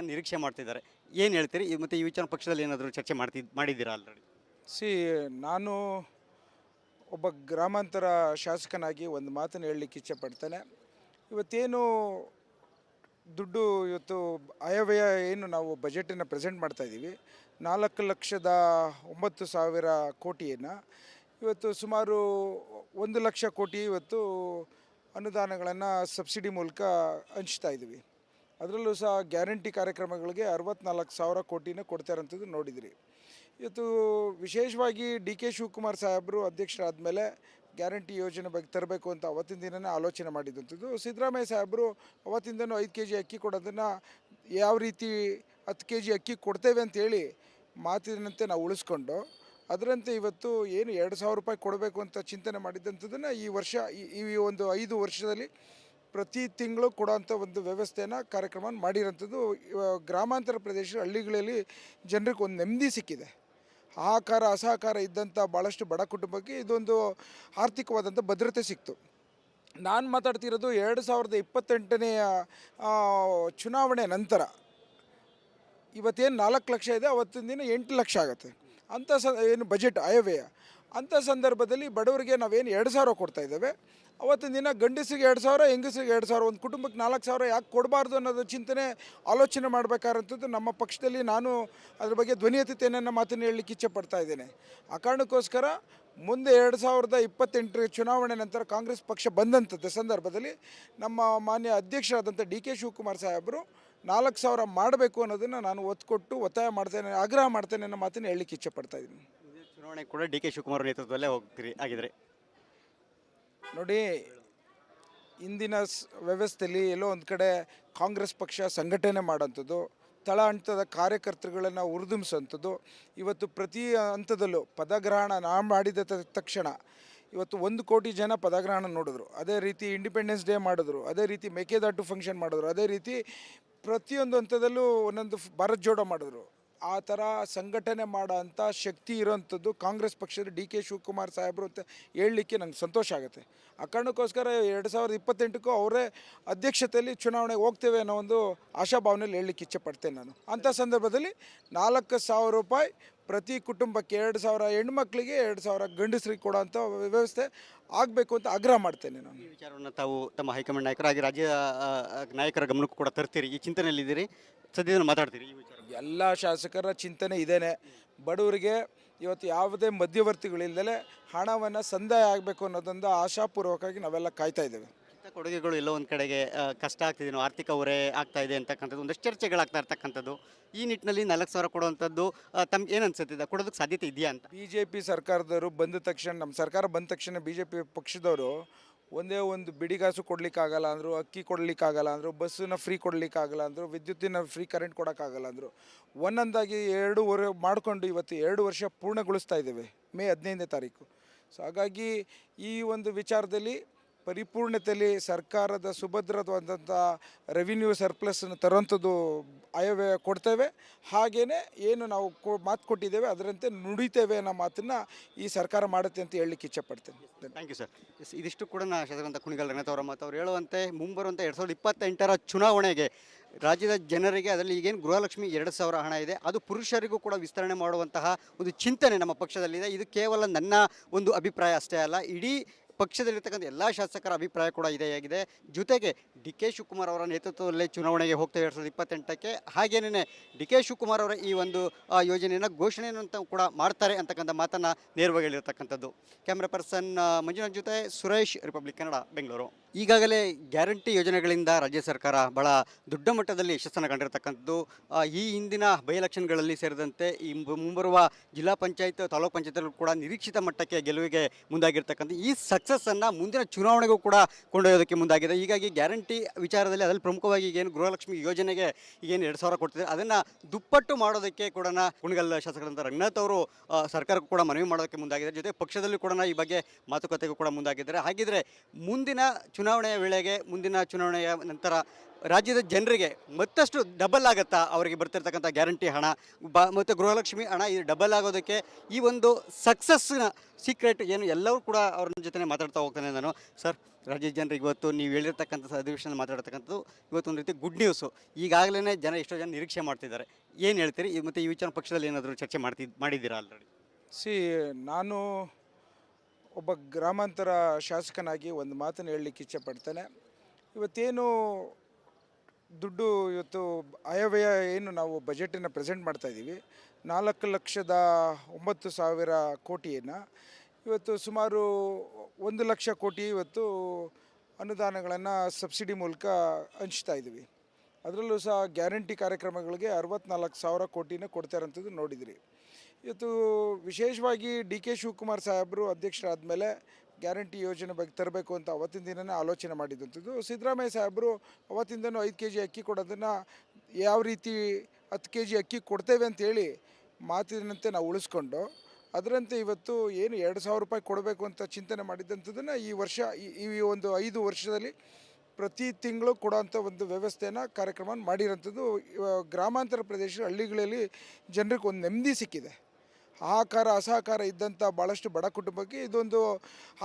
ನಿರೀಕ್ಷೆ ಮಾಡ್ತಿದ್ದಾರೆ. ಏನು ಹೇಳ್ತೀರಿ? ಈ- ಮತ್ತೆ ಈ ವಿಚಾರ ಪಕ್ಷದಲ್ಲಿ ಏನಾದರೂ ಚರ್ಚೆ ಮಾಡ್ತಿ, ಮಾಡಿದ್ದೀರಾ ಆಲ್ರೆಡಿ ಸಿ, ನಾನು ಒಬ್ಬ ಗ್ರಾಮಾಂತರ ಶಾಸಕನಾಗಿ ಒಂದು ಮಾತನ್ನು ಹೇಳಲಿಕ್ಕೆ ಇಚ್ಛೆಪಡ್ತೇನೆ. ಇವತ್ತೇನು ದುಡ್ಡು ಇವತ್ತು ಆಯವ್ಯಯ ಏನು ನಾವು ಬಜೆಟನ್ನು ಪ್ರೆಸೆಂಟ್ ಮಾಡ್ತಾ ಇದ್ದೀವಿ. ನಾಲ್ಕು ಲಕ್ಷದ ಒಂಬತ್ತು ಸಾವಿರ ಕೋಟಿಯನ್ನು ಇವತ್ತು ಸುಮಾರು ಒಂದು ಲಕ್ಷ ಕೋಟಿ ಇವತ್ತು ಅನುದಾನಗಳನ್ನು ಸಬ್ಸಿಡಿ ಮೂಲಕ ಹಂಚ್ತಾ ಇದ್ದೀವಿ. ಅದರಲ್ಲೂ ಸಹ ಗ್ಯಾರಂಟಿ ಕಾರ್ಯಕ್ರಮಗಳಿಗೆ ಅರವತ್ನಾಲ್ಕು ಸಾವಿರ ಕೋಟಿನೇ ಕೊಡ್ತಾರೆ ಇರೋಂಥದ್ದು ನೋಡಿದಿರಿ. ಇವತ್ತು ವಿಶೇಷವಾಗಿ ಡಿ ಕೆ ಶಿವಕುಮಾರ್ ಸಾಹೇಬರು ಅಧ್ಯಕ್ಷರಾದಮೇಲೆ ಗ್ಯಾರಂಟಿ ಯೋಜನೆ ಬಗ್ಗೆ ತರಬೇಕು ಅಂತ ಅವತ್ತಿನ ದಿನನೇ ಆಲೋಚನೆ ಮಾಡಿದಂಥದ್ದು. ಸಿದ್ದರಾಮಯ್ಯ ಸಾಹೇಬರು ಅವತ್ತಿಂದನೂ ಐದು ಕೆ ಜಿ ಅಕ್ಕಿ ಕೊಡೋದನ್ನು ಯಾವ ರೀತಿ ಹತ್ತು ಕೆ ಜಿ ಅಕ್ಕಿ ಕೊಡ್ತೇವೆ ಅಂತೇಳಿ ಮಾತಿನಂತೆ ನಾವು ಉಳಿಸ್ಕೊಂಡು, ಅದರಂತೆ ಇವತ್ತು ಏನು ಎರಡು ಸಾವಿರ ರೂಪಾಯಿ ಕೊಡಬೇಕು ಅಂತ ಚಿಂತನೆ ಮಾಡಿದ್ದಂಥದ್ದನ್ನು ಈ ವರ್ಷ ಈ ಒಂದು ಐದು ವರ್ಷದಲ್ಲಿ ಪ್ರತಿ ತಿಂಗಳು ಕೊಡೋಂಥ ಒಂದು ವ್ಯವಸ್ಥೆನ ಕಾರ್ಯಕ್ರಮ ಮಾಡಿರೋಂಥದ್ದು ಗ್ರಾಮಾಂತರ ಪ್ರದೇಶ ಹಳ್ಳಿಗಳಲ್ಲಿ ಜನರಿಗೆ ಒಂದು ನೆಮ್ಮದಿ ಸಿಕ್ಕಿದೆ. ಆಹಾಕಾರ ಅಸಹಕಾರ ಇದ್ದಂಥ ಭಾಳಷ್ಟು ಬಡ ಕುಟುಂಬಕ್ಕೆ ಇದೊಂದು ಆರ್ಥಿಕವಾದಂಥ ಭದ್ರತೆ ಸಿಕ್ತು. ನಾನು ಮಾತಾಡ್ತಿರೋದು ಎರಡು ಸಾವಿರದ ಇಪ್ಪತ್ತೆಂಟನೆಯ ಚುನಾವಣೆ ನಂತರ. ಇವತ್ತೇನು ನಾಲ್ಕು ಲಕ್ಷ ಇದೆ, ಅವತ್ತಿನ ದಿನ ಎಂಟು ಲಕ್ಷ ಆಗುತ್ತೆ. ಅಂಥ ಸ, ಏನು ಬಜೆಟ್ ಆಯವ್ಯಯ. ಅಂಥ ಸಂದರ್ಭದಲ್ಲಿ ಬಡವರಿಗೆ ನಾವೇನು ಎರಡು ಸಾವಿರ ಕೊಡ್ತಾ ಇದ್ದೇವೆ. ಅವತ್ತಿನ ದಿನ ಗಂಡಸಿಗೆ ಎರಡು ಸಾವಿರ ಹೆಂಗಸಿಗೆ ಎರಡು ಸಾವಿರ, ಒಂದು ಕುಟುಂಬಕ್ಕೆ ನಾಲ್ಕು ಸಾವಿರ ಯಾಕೆ ಕೊಡಬಾರ್ದು ಅನ್ನೋದು ಚಿಂತನೆ ಆಲೋಚನೆ ಮಾಡಬೇಕಾದಂಥದ್ದು ನಮ್ಮ ಪಕ್ಷದಲ್ಲಿ ನಾನು ಅದ್ರ ಬಗ್ಗೆ ಧ್ವನಿ ಎತ್ತುತ್ತೇನೆ ಮಾತನ್ನು ಹೇಳಲಿಕ್ಕೆ ಇಚ್ಛೆ ಪಡ್ತಾ ಇದ್ದೇನೆ. ಆ ಕಾರಣಕ್ಕೋಸ್ಕರ ಮುಂದೆ ಎರಡು ಸಾವಿರದ ಇಪ್ಪತ್ತೆಂಟರ ಚುನಾವಣೆ ನಂತರ ಕಾಂಗ್ರೆಸ್ ಪಕ್ಷ ಬಂದಂಥದ್ದು ಸಂದರ್ಭದಲ್ಲಿ ನಮ್ಮ ಮಾನ್ಯ ಅಧ್ಯಕ್ಷರಾದಂಥ ಡಿ ಕೆ ಶಿವಕುಮಾರ್ ಸಾಹೇಬರು ನಾಲ್ಕು ಸಾವಿರ ಮಾಡಬೇಕು ಅನ್ನೋದನ್ನು ನಾನು ಒತ್ತು ಕೊಟ್ಟು ಒತ್ತಾಯ ಮಾಡ್ತೇನೆ, ಆಗ್ರಹ ಮಾಡ್ತೇನೆ ಅನ್ನೋ ಮಾತನ್ನು ಹೇಳಲಿಕ್ಕೆ ಇಚ್ಛೆ ಪಡ್ತಾ ಇದ್ದೀನಿ. ಚುನಾವಣೆ ಕೂಡ ಡಿ ಕೆ ಶಿವಕುಮಾರ್ ನೇತೃತ್ವದಲ್ಲೇ ಹೋಗ್ತೀರಿ, ಆಗಿದ್ರೆ. ನೋಡಿ, ಇಂದಿನ ವ್ಯವಸ್ಥೆಯಲ್ಲಿ ಎಲ್ಲೋ ಒಂದು ಕಡೆ ಕಾಂಗ್ರೆಸ್ ಪಕ್ಷ ಸಂಘಟನೆ ಮಾಡೋಂಥದ್ದು ತಳ ಹಂತದ ಕಾರ್ಯಕರ್ತರುಗಳನ್ನು ಹುರಿದುಂಬಿಸೋಂಥದ್ದು ಇವತ್ತು ಪ್ರತಿ ಹಂತದಲ್ಲೂ ಪದಗ್ರಹಣ ನಾ ಮಾಡಿದ ತಕ್ಷಣ ಇವತ್ತು ಒಂದು ಕೋಟಿ ಜನ ಪದಗ್ರಹಣ ನೋಡಿದ್ರು. ಅದೇ ರೀತಿ ಇಂಡಿಪೆಂಡೆನ್ಸ್ ಡೇ ಮಾಡಿದ್ರು, ಅದೇ ರೀತಿ ಮೇಕೆದಾಟು ಫಂಕ್ಷನ್ ಮಾಡಿದ್ರು, ಅದೇ ರೀತಿ ಪ್ರತಿಯೊಂದು ಹಂತದಲ್ಲೂ ಒಂದೊಂದು ಭಾರತ್ ಜೋಡೋ ಮಾಡಿದ್ರು. ಆ ಥರ ಸಂಘಟನೆ ಮಾಡೋ ಅಂಥ ಶಕ್ತಿ ಇರೋವಂಥದ್ದು ಕಾಂಗ್ರೆಸ್ ಪಕ್ಷದ ಡಿ ಕೆ ಶಿವಕುಮಾರ್ ಸಾಹೇಬರು ಅಂತ ಹೇಳಲಿಕ್ಕೆ ನಂಗೆ ಸಂತೋಷ ಆಗುತ್ತೆ. ಆ ಕಾರಣಕ್ಕೋಸ್ಕರ ಎರಡು ಸಾವಿರದ ಇಪ್ಪತ್ತೆಂಟಕ್ಕೂ ಅವರೇ ಅಧ್ಯಕ್ಷತೆಯಲ್ಲಿ ಚುನಾವಣೆಗೆ ಹೋಗ್ತೇವೆ ಅನ್ನೋ ಒಂದು ಆಶಾಭಾವನೆಯಲ್ಲಿ ಹೇಳಲಿಕ್ಕೆ ಇಚ್ಛೆ ಪಡ್ತೇನೆ ನಾನು. ಅಂಥ ಸಂದರ್ಭದಲ್ಲಿ ನಾಲ್ಕು ಸಾವಿರ ರೂಪಾಯಿ ಪ್ರತಿ ಕುಟುಂಬಕ್ಕೆ ಎರಡು ಸಾವಿರ ಹೆಣ್ಮಕ್ಳಿಗೆ ಎರಡು ಸಾವಿರ ಗಂಡಸರಿಗೆ ಕೊಡೋಂಥ ವ್ಯವಸ್ಥೆ ಆಗಬೇಕು ಅಂತ ಆಗ್ರಹ ಮಾಡ್ತೇನೆ ನಾನು. ಈ ವಿಚಾರವನ್ನು ತಾವು ತಮ್ಮ ಹೈಕಮಾಂಡ್ ನಾಯಕರಾಗಿ ರಾಜ್ಯ ನಾಯಕರ ಗಮನಕ್ಕೂ ಕೂಡ ತರ್ತೀರಿ. ಈ ಚಿಂತನೆಯಲ್ಲಿದ್ದೀರಿ. ಸದ್ಯದಲ್ಲಿ ಮಾತಾಡ್ತೀರಿ ಎಲ್ಲ ಶಾಸಕರ ಚಿಂತನೆ ಇದೇನೆ. ಬಡವರಿಗೆ ಇವತ್ತು ಯಾವುದೇ ಮಧ್ಯವರ್ತಿಗಳಿಲ್ಲದೆ ಹಣವನ್ನು ಸಂದಾಯ ಆಗಬೇಕು ಅನ್ನೋದೊಂದು ಆಶಾಪೂರ್ವಕವಾಗಿ ನಾವೆಲ್ಲ ಕಾಯ್ತಾ ಇದ್ದೇವೆ. ಕೊಡುಗೆಗಳು ಎಲ್ಲೋ ಒಂದು ಕಡೆಗೆ ಕಷ್ಟ ಆಗ್ತಿದೆ ಆರ್ಥಿಕ ಹೊರೆ ಆಗ್ತಾ ಇದೆ ಅಂತಕ್ಕಂಥದ್ದು ಒಂದಷ್ಟು ಚರ್ಚೆಗಳಾಗ್ತಾ ಇರ್ತಕ್ಕಂಥದ್ದು. ಈ ನಿಟ್ಟಿನಲ್ಲಿ ನಾಲ್ಕು ಸಾವಿರ ಕೊಡುವಂಥದ್ದು ತಮ್ಗೆ ಏನು ಅನ್ಸುತ್ತಿದೆ ಕೊಡೋದಕ್ಕೆ ಸಾಧ್ಯತೆ ಇದೆಯಾ ಅಂತ? ಬಿ ಜೆ ಪಿ ಸರ್ಕಾರದವರು ಬಂದ ತಕ್ಷಣ ನಮ್ಮ ಸರ್ಕಾರ ಬಂದ ತಕ್ಷಣ ಬಿ ಜೆ ಪಿ ಪಕ್ಷದವರು ಒಂದೇ ಒಂದು ಬಿಡಿಗಾಸು ಕೊಡಲಿಕ್ಕಾಗಲ್ಲ ಅಂದರು, ಅಕ್ಕಿ ಕೊಡಲಿಕ್ಕಾಗಲ್ಲ ಅಂದರು, ಬಸ್ಸನ್ನ ಫ್ರೀ ಕೊಡಲಿಕ್ಕಾಗಲ್ಲ ಅಂದರು, ವಿದ್ಯುತ್ತಿನ ಫ್ರೀ ಕರೆಂಟ್ ಕೊಡೋಕ್ಕಾಗಲ್ಲ ಅಂದರು. ಒಂದೊಂದಾಗಿ ಎರಡೂವರೆ ಮಾಡಿಕೊಂಡು ಇವತ್ತು ಎರಡು ವರ್ಷ ಪೂರ್ಣಗೊಳಿಸ್ತಾ ಇದ್ದೇವೆ ಮೇ ಹದಿನೈದನೇ ತಾರೀಕು. ಸೊ ಹಾಗಾಗಿ ಈ ಒಂದು ವಿಚಾರದಲ್ಲಿ ಪರಿಪೂರ್ಣತೆಯಲ್ಲಿ ಸರ್ಕಾರದ ಸುಭದ್ರವಾದಂಥ ರೆವಿನ್ಯೂ ಸರ್ಪ್ಲಸ್ಸನ್ನು ತರುವಂಥದ್ದು ಆಯವ್ಯಯ ಕೊಡ್ತೇವೆ. ಹಾಗೆಯೇ ಏನು ನಾವು ಕೊ, ಮಾತು ಕೊಟ್ಟಿದ್ದೇವೆ, ಅದರಂತೆ ನುಡಿತೇವೆ ಅನ್ನೋ ಮಾತನ್ನು ಈ ಸರ್ಕಾರ ಮಾಡುತ್ತೆ ಅಂತ ಹೇಳಲಿಕ್ಕೆ ಇಚ್ಛೆಪಡ್ತೇನೆ. ಥ್ಯಾಂಕ್ ಯು ಸರ್ ಇದಿಷ್ಟು ಕೂಡ ನಾನು ಶಾಸಕರಂತ ಕುಣಿಗಲ್ ರಂಗನಾಥ್ ಅವರ ಮತ್ತು ಅವ್ರು ಹೇಳುವಂತೆ ಮುಂಬರುವಂಥ ಎರಡು ಸಾವಿರದ ಇಪ್ಪತ್ತೆಂಟರ ಚುನಾವಣೆಗೆ ರಾಜ್ಯದ ಜನರಿಗೆ ಅದರಲ್ಲಿ ಈಗೇನು ಗೃಹಲಕ್ಷ್ಮಿ ಎರಡು ಸಾವಿರ ಹಣ ಇದೆ, ಅದು ಪುರುಷರಿಗೂ ಕೂಡ ವಿಸ್ತರಣೆ ಮಾಡುವಂತಹ ಒಂದು ಚಿಂತನೆ ನಮ್ಮ ಪಕ್ಷದಲ್ಲಿದೆ. ಇದು ಕೇವಲ ನನ್ನ ಒಂದು ಅಭಿಪ್ರಾಯ ಅಷ್ಟೇ ಅಲ್ಲ, ಇಡೀ ಪಕ್ಷದಲ್ಲಿರ್ತಕ್ಕಂಥ ಎಲ್ಲ ಶಾಸಕರ ಅಭಿಪ್ರಾಯ ಕೂಡ ಇದೇ ಆಗಿದೆ. ಜೊತೆಗೆ ಡಿ ಕೆ ಶಿವಕುಮಾರ್ ಅವರ ನೇತೃತ್ವದಲ್ಲೇ ಚುನಾವಣೆಗೆ ಹೋಗ್ತಾ ಎರಡು ಸಾವಿರದ ಇಪ್ಪತ್ತೆಂಟಕ್ಕೆ ಹಾಗೇನೇ ಡಿ ಕೆ ಶಿವಕುಮಾರ್ ಅವರ ಈ ಒಂದು ಯೋಜನೆಯನ್ನು ಘೋಷಣೆಯನ್ನು ಅಂತ ಕೂಡ ಮಾಡ್ತಾರೆ ಅಂತಕ್ಕಂಥ ಮಾತನ್ನು ನೇರವಾಗಿ ಹೇಳಿರ್ತಕ್ಕಂಥದ್ದು. ಕ್ಯಾಮ್ರಾ ಪರ್ಸನ್ ಮಂಜುನಾಥ್ ಜೊತೆ ಸುರೇಶ್, ರಿಪಬ್ಲಿಕ್ ಕನ್ನಡ, ಬೆಂಗಳೂರು. ಈಗಾಗಲೇ ಗ್ಯಾರಂಟಿ ಯೋಜನೆಗಳಿಂದ ರಾಜ್ಯ ಸರ್ಕಾರ ಬಹಳ ದೊಡ್ಡ ಮಟ್ಟದಲ್ಲಿ ಯಶಸ್ಸನ್ನು ಕಂಡಿರತಕ್ಕಂಥದ್ದು. ಈ ಹಿಂದಿನ ಬೈ ಎಲೆಕ್ಷನ್ಗಳಲ್ಲಿ ಸೇರಿದಂತೆ ಈ ಮುಂಬರುವ ಜಿಲ್ಲಾ ಪಂಚಾಯತ್, ತಾಲೂಕು ಪಂಚಾಯತ್ ಕೂಡ ನಿರೀಕ್ಷಿತ ಮಟ್ಟಕ್ಕೆ ಗೆಲುವಿಗೆ ಮುಂದಾಗಿರ್ತಕ್ಕಂಥ ಈ ಸಕ್ಸಸ್ಸನ್ನು ಮುಂದಿನ ಚುನಾವಣೆಗೂ ಕೂಡ ಕೊಂಡೊಯ್ಯೋದಕ್ಕೆ ಮುಂದಾಗಿದೆ. ಹೀಗಾಗಿ ಗ್ಯಾರಂಟಿ ವಿಚಾರದಲ್ಲಿ ಅದರಲ್ಲಿ ಪ್ರಮುಖವಾಗಿ ಏನು ಗೃಹಲಕ್ಷ್ಮಿ ಯೋಜನೆಗೆ ಈಗೇನು ಎರಡು ಸಾವಿರ ಕೊಡ್ತಿದ್ದಾರೆ ಅದನ್ನು ದುಪ್ಪಟ್ಟು ಮಾಡೋದಕ್ಕೆ ಕೂಡ ಕುಣಗಲ್ ಶಾಸಕರಂತ ರಂಗನಾಥ್ ಅವರು ಸರ್ಕಾರಕ್ಕೂ ಕೂಡ ಮನವಿ ಮಾಡೋದಕ್ಕೆ ಮುಂದಾಗಿದ್ದಾರೆ ಜೊತೆ ಪಕ್ಷದಲ್ಲೂ ಕೂಡ ಈ ಬಗ್ಗೆ ಮಾತುಕತೆಗೂ ಕೂಡ ಮುಂದಾಗಿದ್ದಾರೆ. ಹಾಗಿದ್ರೆ ಮುಂದಿನ ಚುನಾವಣೆ ಚುನಾವಣೆಯ ವೇಳೆಗೆ, ಮುಂದಿನ ಚುನಾವಣೆಯ ನಂತರ ರಾಜ್ಯದ ಜನರಿಗೆ ಮತ್ತಷ್ಟು ಡಬಲ್ ಆಗುತ್ತಾ? ಅವರಿಗೆ ಬರ್ತಿರ್ತಕ್ಕಂಥ ಗ್ಯಾರಂಟಿ ಹಣ, ಬ, ಮತ್ತು ಗೃಹಲಕ್ಷ್ಮಿ ಹಣ, ಇದು ಡಬಲ್ ಆಗೋದಕ್ಕೆ ಈ ಒಂದು ಸಕ್ಸಸ್ನ ಸೀಕ್ರೆಟ್ ಏನು ಎಲ್ಲರೂ ಕೂಡ ಅವ್ರ ಜೊತೆ ಮಾತಾಡ್ತಾ ಹೋಗ್ತಾನೆ ನಾನು. ಸರ್ ರಾಜ್ಯದ ಜನರಿಗೆ ಇವತ್ತು ನೀವು ಹೇಳಿರ್ತಕ್ಕಂಥ ಅಧಿವೇಶನ ಮಾತಾಡ್ತಕ್ಕಂಥದ್ದು ಇವತ್ತು ಒಂದು ರೀತಿ ಗುಡ್ ನ್ಯೂಸು ಈಗಾಗಲೇ ಜನ ಎಷ್ಟೋ ಜನ ನಿರೀಕ್ಷೆ ಮಾಡ್ತಿದ್ದಾರೆ. ಏನು ಹೇಳ್ತೀರಿ? ಮತ್ತು ಈ ವಿಚಾರ ಪಕ್ಷದಲ್ಲಿ ಏನಾದರೂ ಚರ್ಚೆ ಮಾಡ್ತಿ, ಮಾಡಿದ್ದೀರಾ ಆಲ್ರೆಡಿ ಸಿ ನಾನು ಒಬ್ಬ ಗ್ರಾಮಾಂತರ ಶಾಸಕನಾಗಿ ಒಂದು ಮಾತನ್ನು ಹೇಳಲಿಕ್ಕೆ ಇಚ್ಛೆಪಡ್ತೇನೆ. ಇವತ್ತೇನು ದುಡ್ಡು ಇವತ್ತು ಆಯವ್ಯಯ ಏನು ನಾವು ಬಜೆಟನ್ನು ಪ್ರೆಸೆಂಟ್ ಮಾಡ್ತಾ ಇದ್ದೀವಿ. ನಾಲ್ಕು ಲಕ್ಷದ ಒಂಬತ್ತು ಸಾವಿರ ಕೋಟಿಯನ್ನು. ಇವತ್ತು ಸುಮಾರು ಒಂದು ಲಕ್ಷ ಕೋಟಿ ಇವತ್ತು ಅನುದಾನಗಳನ್ನು ಸಬ್ಸಿಡಿ ಮೂಲಕ ಹಂಚ್ತಾ ಇದ್ದೀವಿ. ಅದರಲ್ಲೂ ಸಹ ಗ್ಯಾರಂಟಿ ಕಾರ್ಯಕ್ರಮಗಳಿಗೆ ಅರವತ್ನಾಲ್ಕು ಸಾವಿರ ಕೋಟಿನ ಕೊಡ್ತಾರೆ ಇರೋಂಥದ್ದು ನೋಡಿದಿರಿ. ಇವತ್ತು ವಿಶೇಷವಾಗಿ ಡಿ ಕೆ ಶಿವಕುಮಾರ್ ಸಾಹೇಬರು ಅಧ್ಯಕ್ಷರಾದಮೇಲೆ ಗ್ಯಾರಂಟಿ ಯೋಜನೆ ಬಗ್ಗೆ ತರಬೇಕು ಅಂತ ಅವತ್ತಿನ ದಿನನೇ ಆಲೋಚನೆ ಮಾಡಿದಂಥದ್ದು. ಸಿದ್ದರಾಮಯ್ಯ ಸಾಹೇಬರು ಅವತ್ತಿಂದನೂ ಐದು ಕೆ ಜಿ ಅಕ್ಕಿ ಕೊಡೋದನ್ನು ಯಾವ ರೀತಿ ಹತ್ತು ಕೆ ಜಿ ಅಕ್ಕಿ ಕೊಡ್ತೇವೆ ಅಂತೇಳಿ ಮಾತಿನಂತೆ ನಾವು ಉಳಿಸ್ಕೊಂಡು, ಅದರಂತೆ ಇವತ್ತು ಏನು ಎರಡು ಸಾವಿರ ರೂಪಾಯಿ ಕೊಡಬೇಕು ಅಂತ ಚಿಂತನೆ ಮಾಡಿದ್ದಂಥದ್ದನ್ನು ಈ ವರ್ಷ ಈ ಒಂದು ಐದು ವರ್ಷದಲ್ಲಿ ಪ್ರತಿ ತಿಂಗಳು ಕೊಡೋಂಥ ಒಂದು ವ್ಯವಸ್ಥೆಯನ್ನು ಕಾರ್ಯಕ್ರಮ ಮಾಡಿರೋಂಥದ್ದು ಗ್ರಾಮಾಂತರ ಪ್ರದೇಶ ಹಳ್ಳಿಗಳಲ್ಲಿ ಜನರಿಗೆ ಒಂದು ನೆಮ್ಮದಿ ಸಿಕ್ಕಿದೆ. ಆಹಾಕಾರ ಅಸಹಕಾರ ಇದ್ದಂಥ ಭಾಳಷ್ಟು ಬಡ ಕುಟುಂಬಕ್ಕೆ ಇದೊಂದು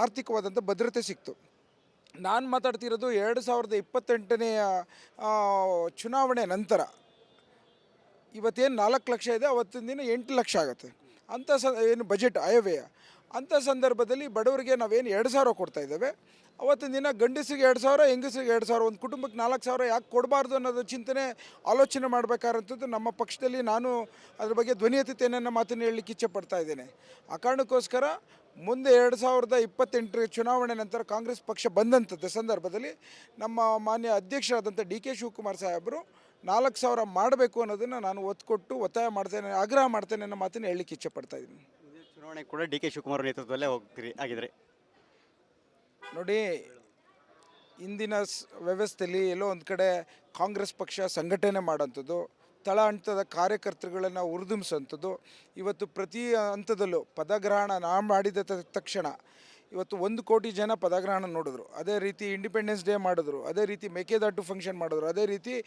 ಆರ್ಥಿಕವಾದಂಥ ಭದ್ರತೆ ಸಿಕ್ತು. ನಾನು ಮಾತಾಡ್ತಿರೋದು ಎರಡು ಸಾವಿರದ ಇಪ್ಪತ್ತೆಂಟನೆಯ ಚುನಾವಣೆ ನಂತರ. ಇವತ್ತೇನು ನಾಲ್ಕು ಲಕ್ಷ ಇದೆ, ಅವತ್ತಿನ ದಿನ ಎಂಟು ಲಕ್ಷ ಆಗುತ್ತೆ. ಅಂಥ ಸ, ಏನು ಬಜೆಟ್ ಆಯವ್ಯಯ ಅಂಥ ಸಂದರ್ಭದಲ್ಲಿ ಬಡವರಿಗೆ ನಾವೇನು ಎರಡು ಸಾವಿರ ಕೊಡ್ತಾ ಇದ್ದೇವೆ. ಅವತ್ತಿನ ದಿನ ಗಂಡಸಿಗೆ ಎರಡು ಸಾವಿರ ಹೆಂಗಸಿಗೆ ಎರಡು ಸಾವಿರ, ಒಂದು ಕುಟುಂಬಕ್ಕೆ ನಾಲ್ಕು ಸಾವಿರ ಯಾಕೆ ಕೊಡಬಾರ್ದು ಅನ್ನೋದು ಚಿಂತನೆ ಆಲೋಚನೆ ಮಾಡಬೇಕಾದಂಥದ್ದು ನಮ್ಮ ಪಕ್ಷದಲ್ಲಿ ನಾನು ಅದ್ರ ಬಗ್ಗೆ ಧ್ವನಿ ಎತ್ತುತ್ತೇನೆ ಮಾತನ್ನು ಹೇಳಲಿಕ್ಕೆ ಇಚ್ಛೆ ಪಡ್ತಾ ಇದ್ದೇನೆ. ಆ ಕಾರಣಕ್ಕೋಸ್ಕರ ಮುಂದೆ ಎರಡು ಸಾವಿರದ ಇಪ್ಪತ್ತೆಂಟರ ಚುನಾವಣೆ ನಂತರ ಕಾಂಗ್ರೆಸ್ ಪಕ್ಷ ಬಂದಂಥದ್ದು ಸಂದರ್ಭದಲ್ಲಿ ನಮ್ಮ ಮಾನ್ಯ ಅಧ್ಯಕ್ಷರಾದಂಥ ಡಿ ಕೆ ಶಿವಕುಮಾರ್ ಸಾಹೇಬರು ನಾಲ್ಕು ಸಾವಿರ ಮಾಡಬೇಕು ಅನ್ನೋದನ್ನು ನಾನು ಒತ್ತು ಕೊಟ್ಟು ಒತ್ತಾಯ ಮಾಡ್ತೇನೆ, ಆಗ್ರಹ ಮಾಡ್ತೇನೆ ಅನ್ನೋ ಮಾತನ್ನು ಹೇಳಲಿಕ್ಕೆ ಇಚ್ಛೆ ಪಡ್ತಾ ಇದ್ದೀನಿ. ಚುನಾವಣೆ ಕೂಡ ಡಿ ಕೆ ಶಿವಕುಮಾರ್ ನೇತೃತ್ವದಲ್ಲೇ ಹೋಗ್ತೀರಿ ಆಗಿದ್ರೆ. ನೋಡಿ, ಇಂದಿನ ವ್ಯವಸ್ಥೆಯಲ್ಲಿ ಎಲ್ಲೋ ಒಂದು ಕಡೆ ಕಾಂಗ್ರೆಸ್ ಪಕ್ಷ ಸಂಘಟನೆ ಮಾಡೋಂಥದ್ದು, ತಳ ಹಂತದ ಕಾರ್ಯಕರ್ತರುಗಳನ್ನು ಉರಿದುಂಬಿಸೋಂಥದ್ದು ಇವತ್ತು ಪ್ರತಿ ಹಂತದಲ್ಲೂ ಪದಗ್ರಹಣ ನಾ ಮಾಡಿದ ತ- ತಕ್ಷಣ ಇವತ್ತು ಒಂದು ಕೋಟಿ ಜನ ಪದಗ್ರಹಣ ನೋಡಿದ್ರು. ಅದೇ ರೀತಿ ಇಂಡಿಪೆಂಡೆನ್ಸ್ ಡೇ ಮಾಡಿದ್ರು, ಅದೇ ರೀತಿ ಮೇಕೆದಾಟು ಫಂಕ್ಷನ್ ಮಾಡಿದ್ರು, ಅದೇ ರೀತಿ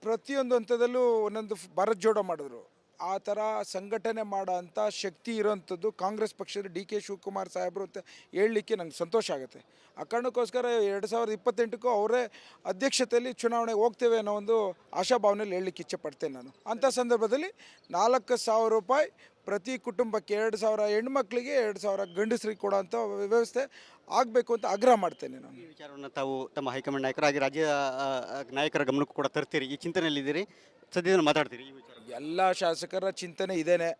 ಪ್ರತಿಯೊಂದು ಹಂತದಲ್ಲೂ ಒಂದೊಂದು ಭಾರತ್ ಜೋಡೋ ಮಾಡಿದ್ರು. ಆ ಥರ ಸಂಘಟನೆ ಮಾಡೋ ಅಂಥ ಶಕ್ತಿ ಇರೋವಂಥದ್ದು ಕಾಂಗ್ರೆಸ್ ಪಕ್ಷದ ಡಿ ಕೆ ಶಿವಕುಮಾರ್ ಸಾಹೇಬರು ಅಂತ ಹೇಳಲಿಕ್ಕೆ ನಂಗೆ ಸಂತೋಷ ಆಗುತ್ತೆ. ಆ ಕಾರಣಕ್ಕೋಸ್ಕರ ಎರಡು ಸಾವಿರದ ಇಪ್ಪತ್ತೆಂಟಕ್ಕೂ ಅವರೇ ಅಧ್ಯಕ್ಷತೆಯಲ್ಲಿ ಚುನಾವಣೆಗೆ ಹೋಗ್ತೇವೆ ಅನ್ನೋ ಒಂದು ಆಶಾಭಾವನೆಯಲ್ಲಿ ಹೇಳಲಿಕ್ಕೆ ಇಚ್ಛೆ ಪಡ್ತೇನೆ ನಾನು. ಅಂಥ ಸಂದರ್ಭದಲ್ಲಿ ನಾಲ್ಕು ಸಾವಿರ ರೂಪಾಯಿ ಪ್ರತಿ ಕುಟುಂಬಕ್ಕೆ ಎರಡು ಸಾವಿರ ಹೆಣ್ಮಕ್ಳಿಗೆ ಎರಡು ಸಾವಿರ ಗಂಡಸರಿಗೆ ಕೊಡೋಂಥ ವ್ಯವಸ್ಥೆ ಆಗಬೇಕು ಅಂತ ಆಗ್ರಹ ಮಾಡ್ತೇನೆ ನಾನು. ಈ ವಿಚಾರವನ್ನು ತಾವು ತಮ್ಮ ಹೈಕಮಾಂಡ್ ನಾಯಕರಾಗಿ ರಾಜ್ಯ ಆ, ಆ, ನಾಯಕರ ಗಮನಕ್ಕೂ ಕೂಡ ತರ್ತೀರಿ. ಈ ಚಿಂತನೆಯಲ್ಲಿದ್ದೀರಿ ಸದ್ಯದಲ್ಲಿ ಮಾತಾಡ್ತೀರಿ ಈ ವಿಚಾರ. ಎಲ್ಲ ಶಾಸಕರ ಚಿಂತನೆ ಇದೇನೆ.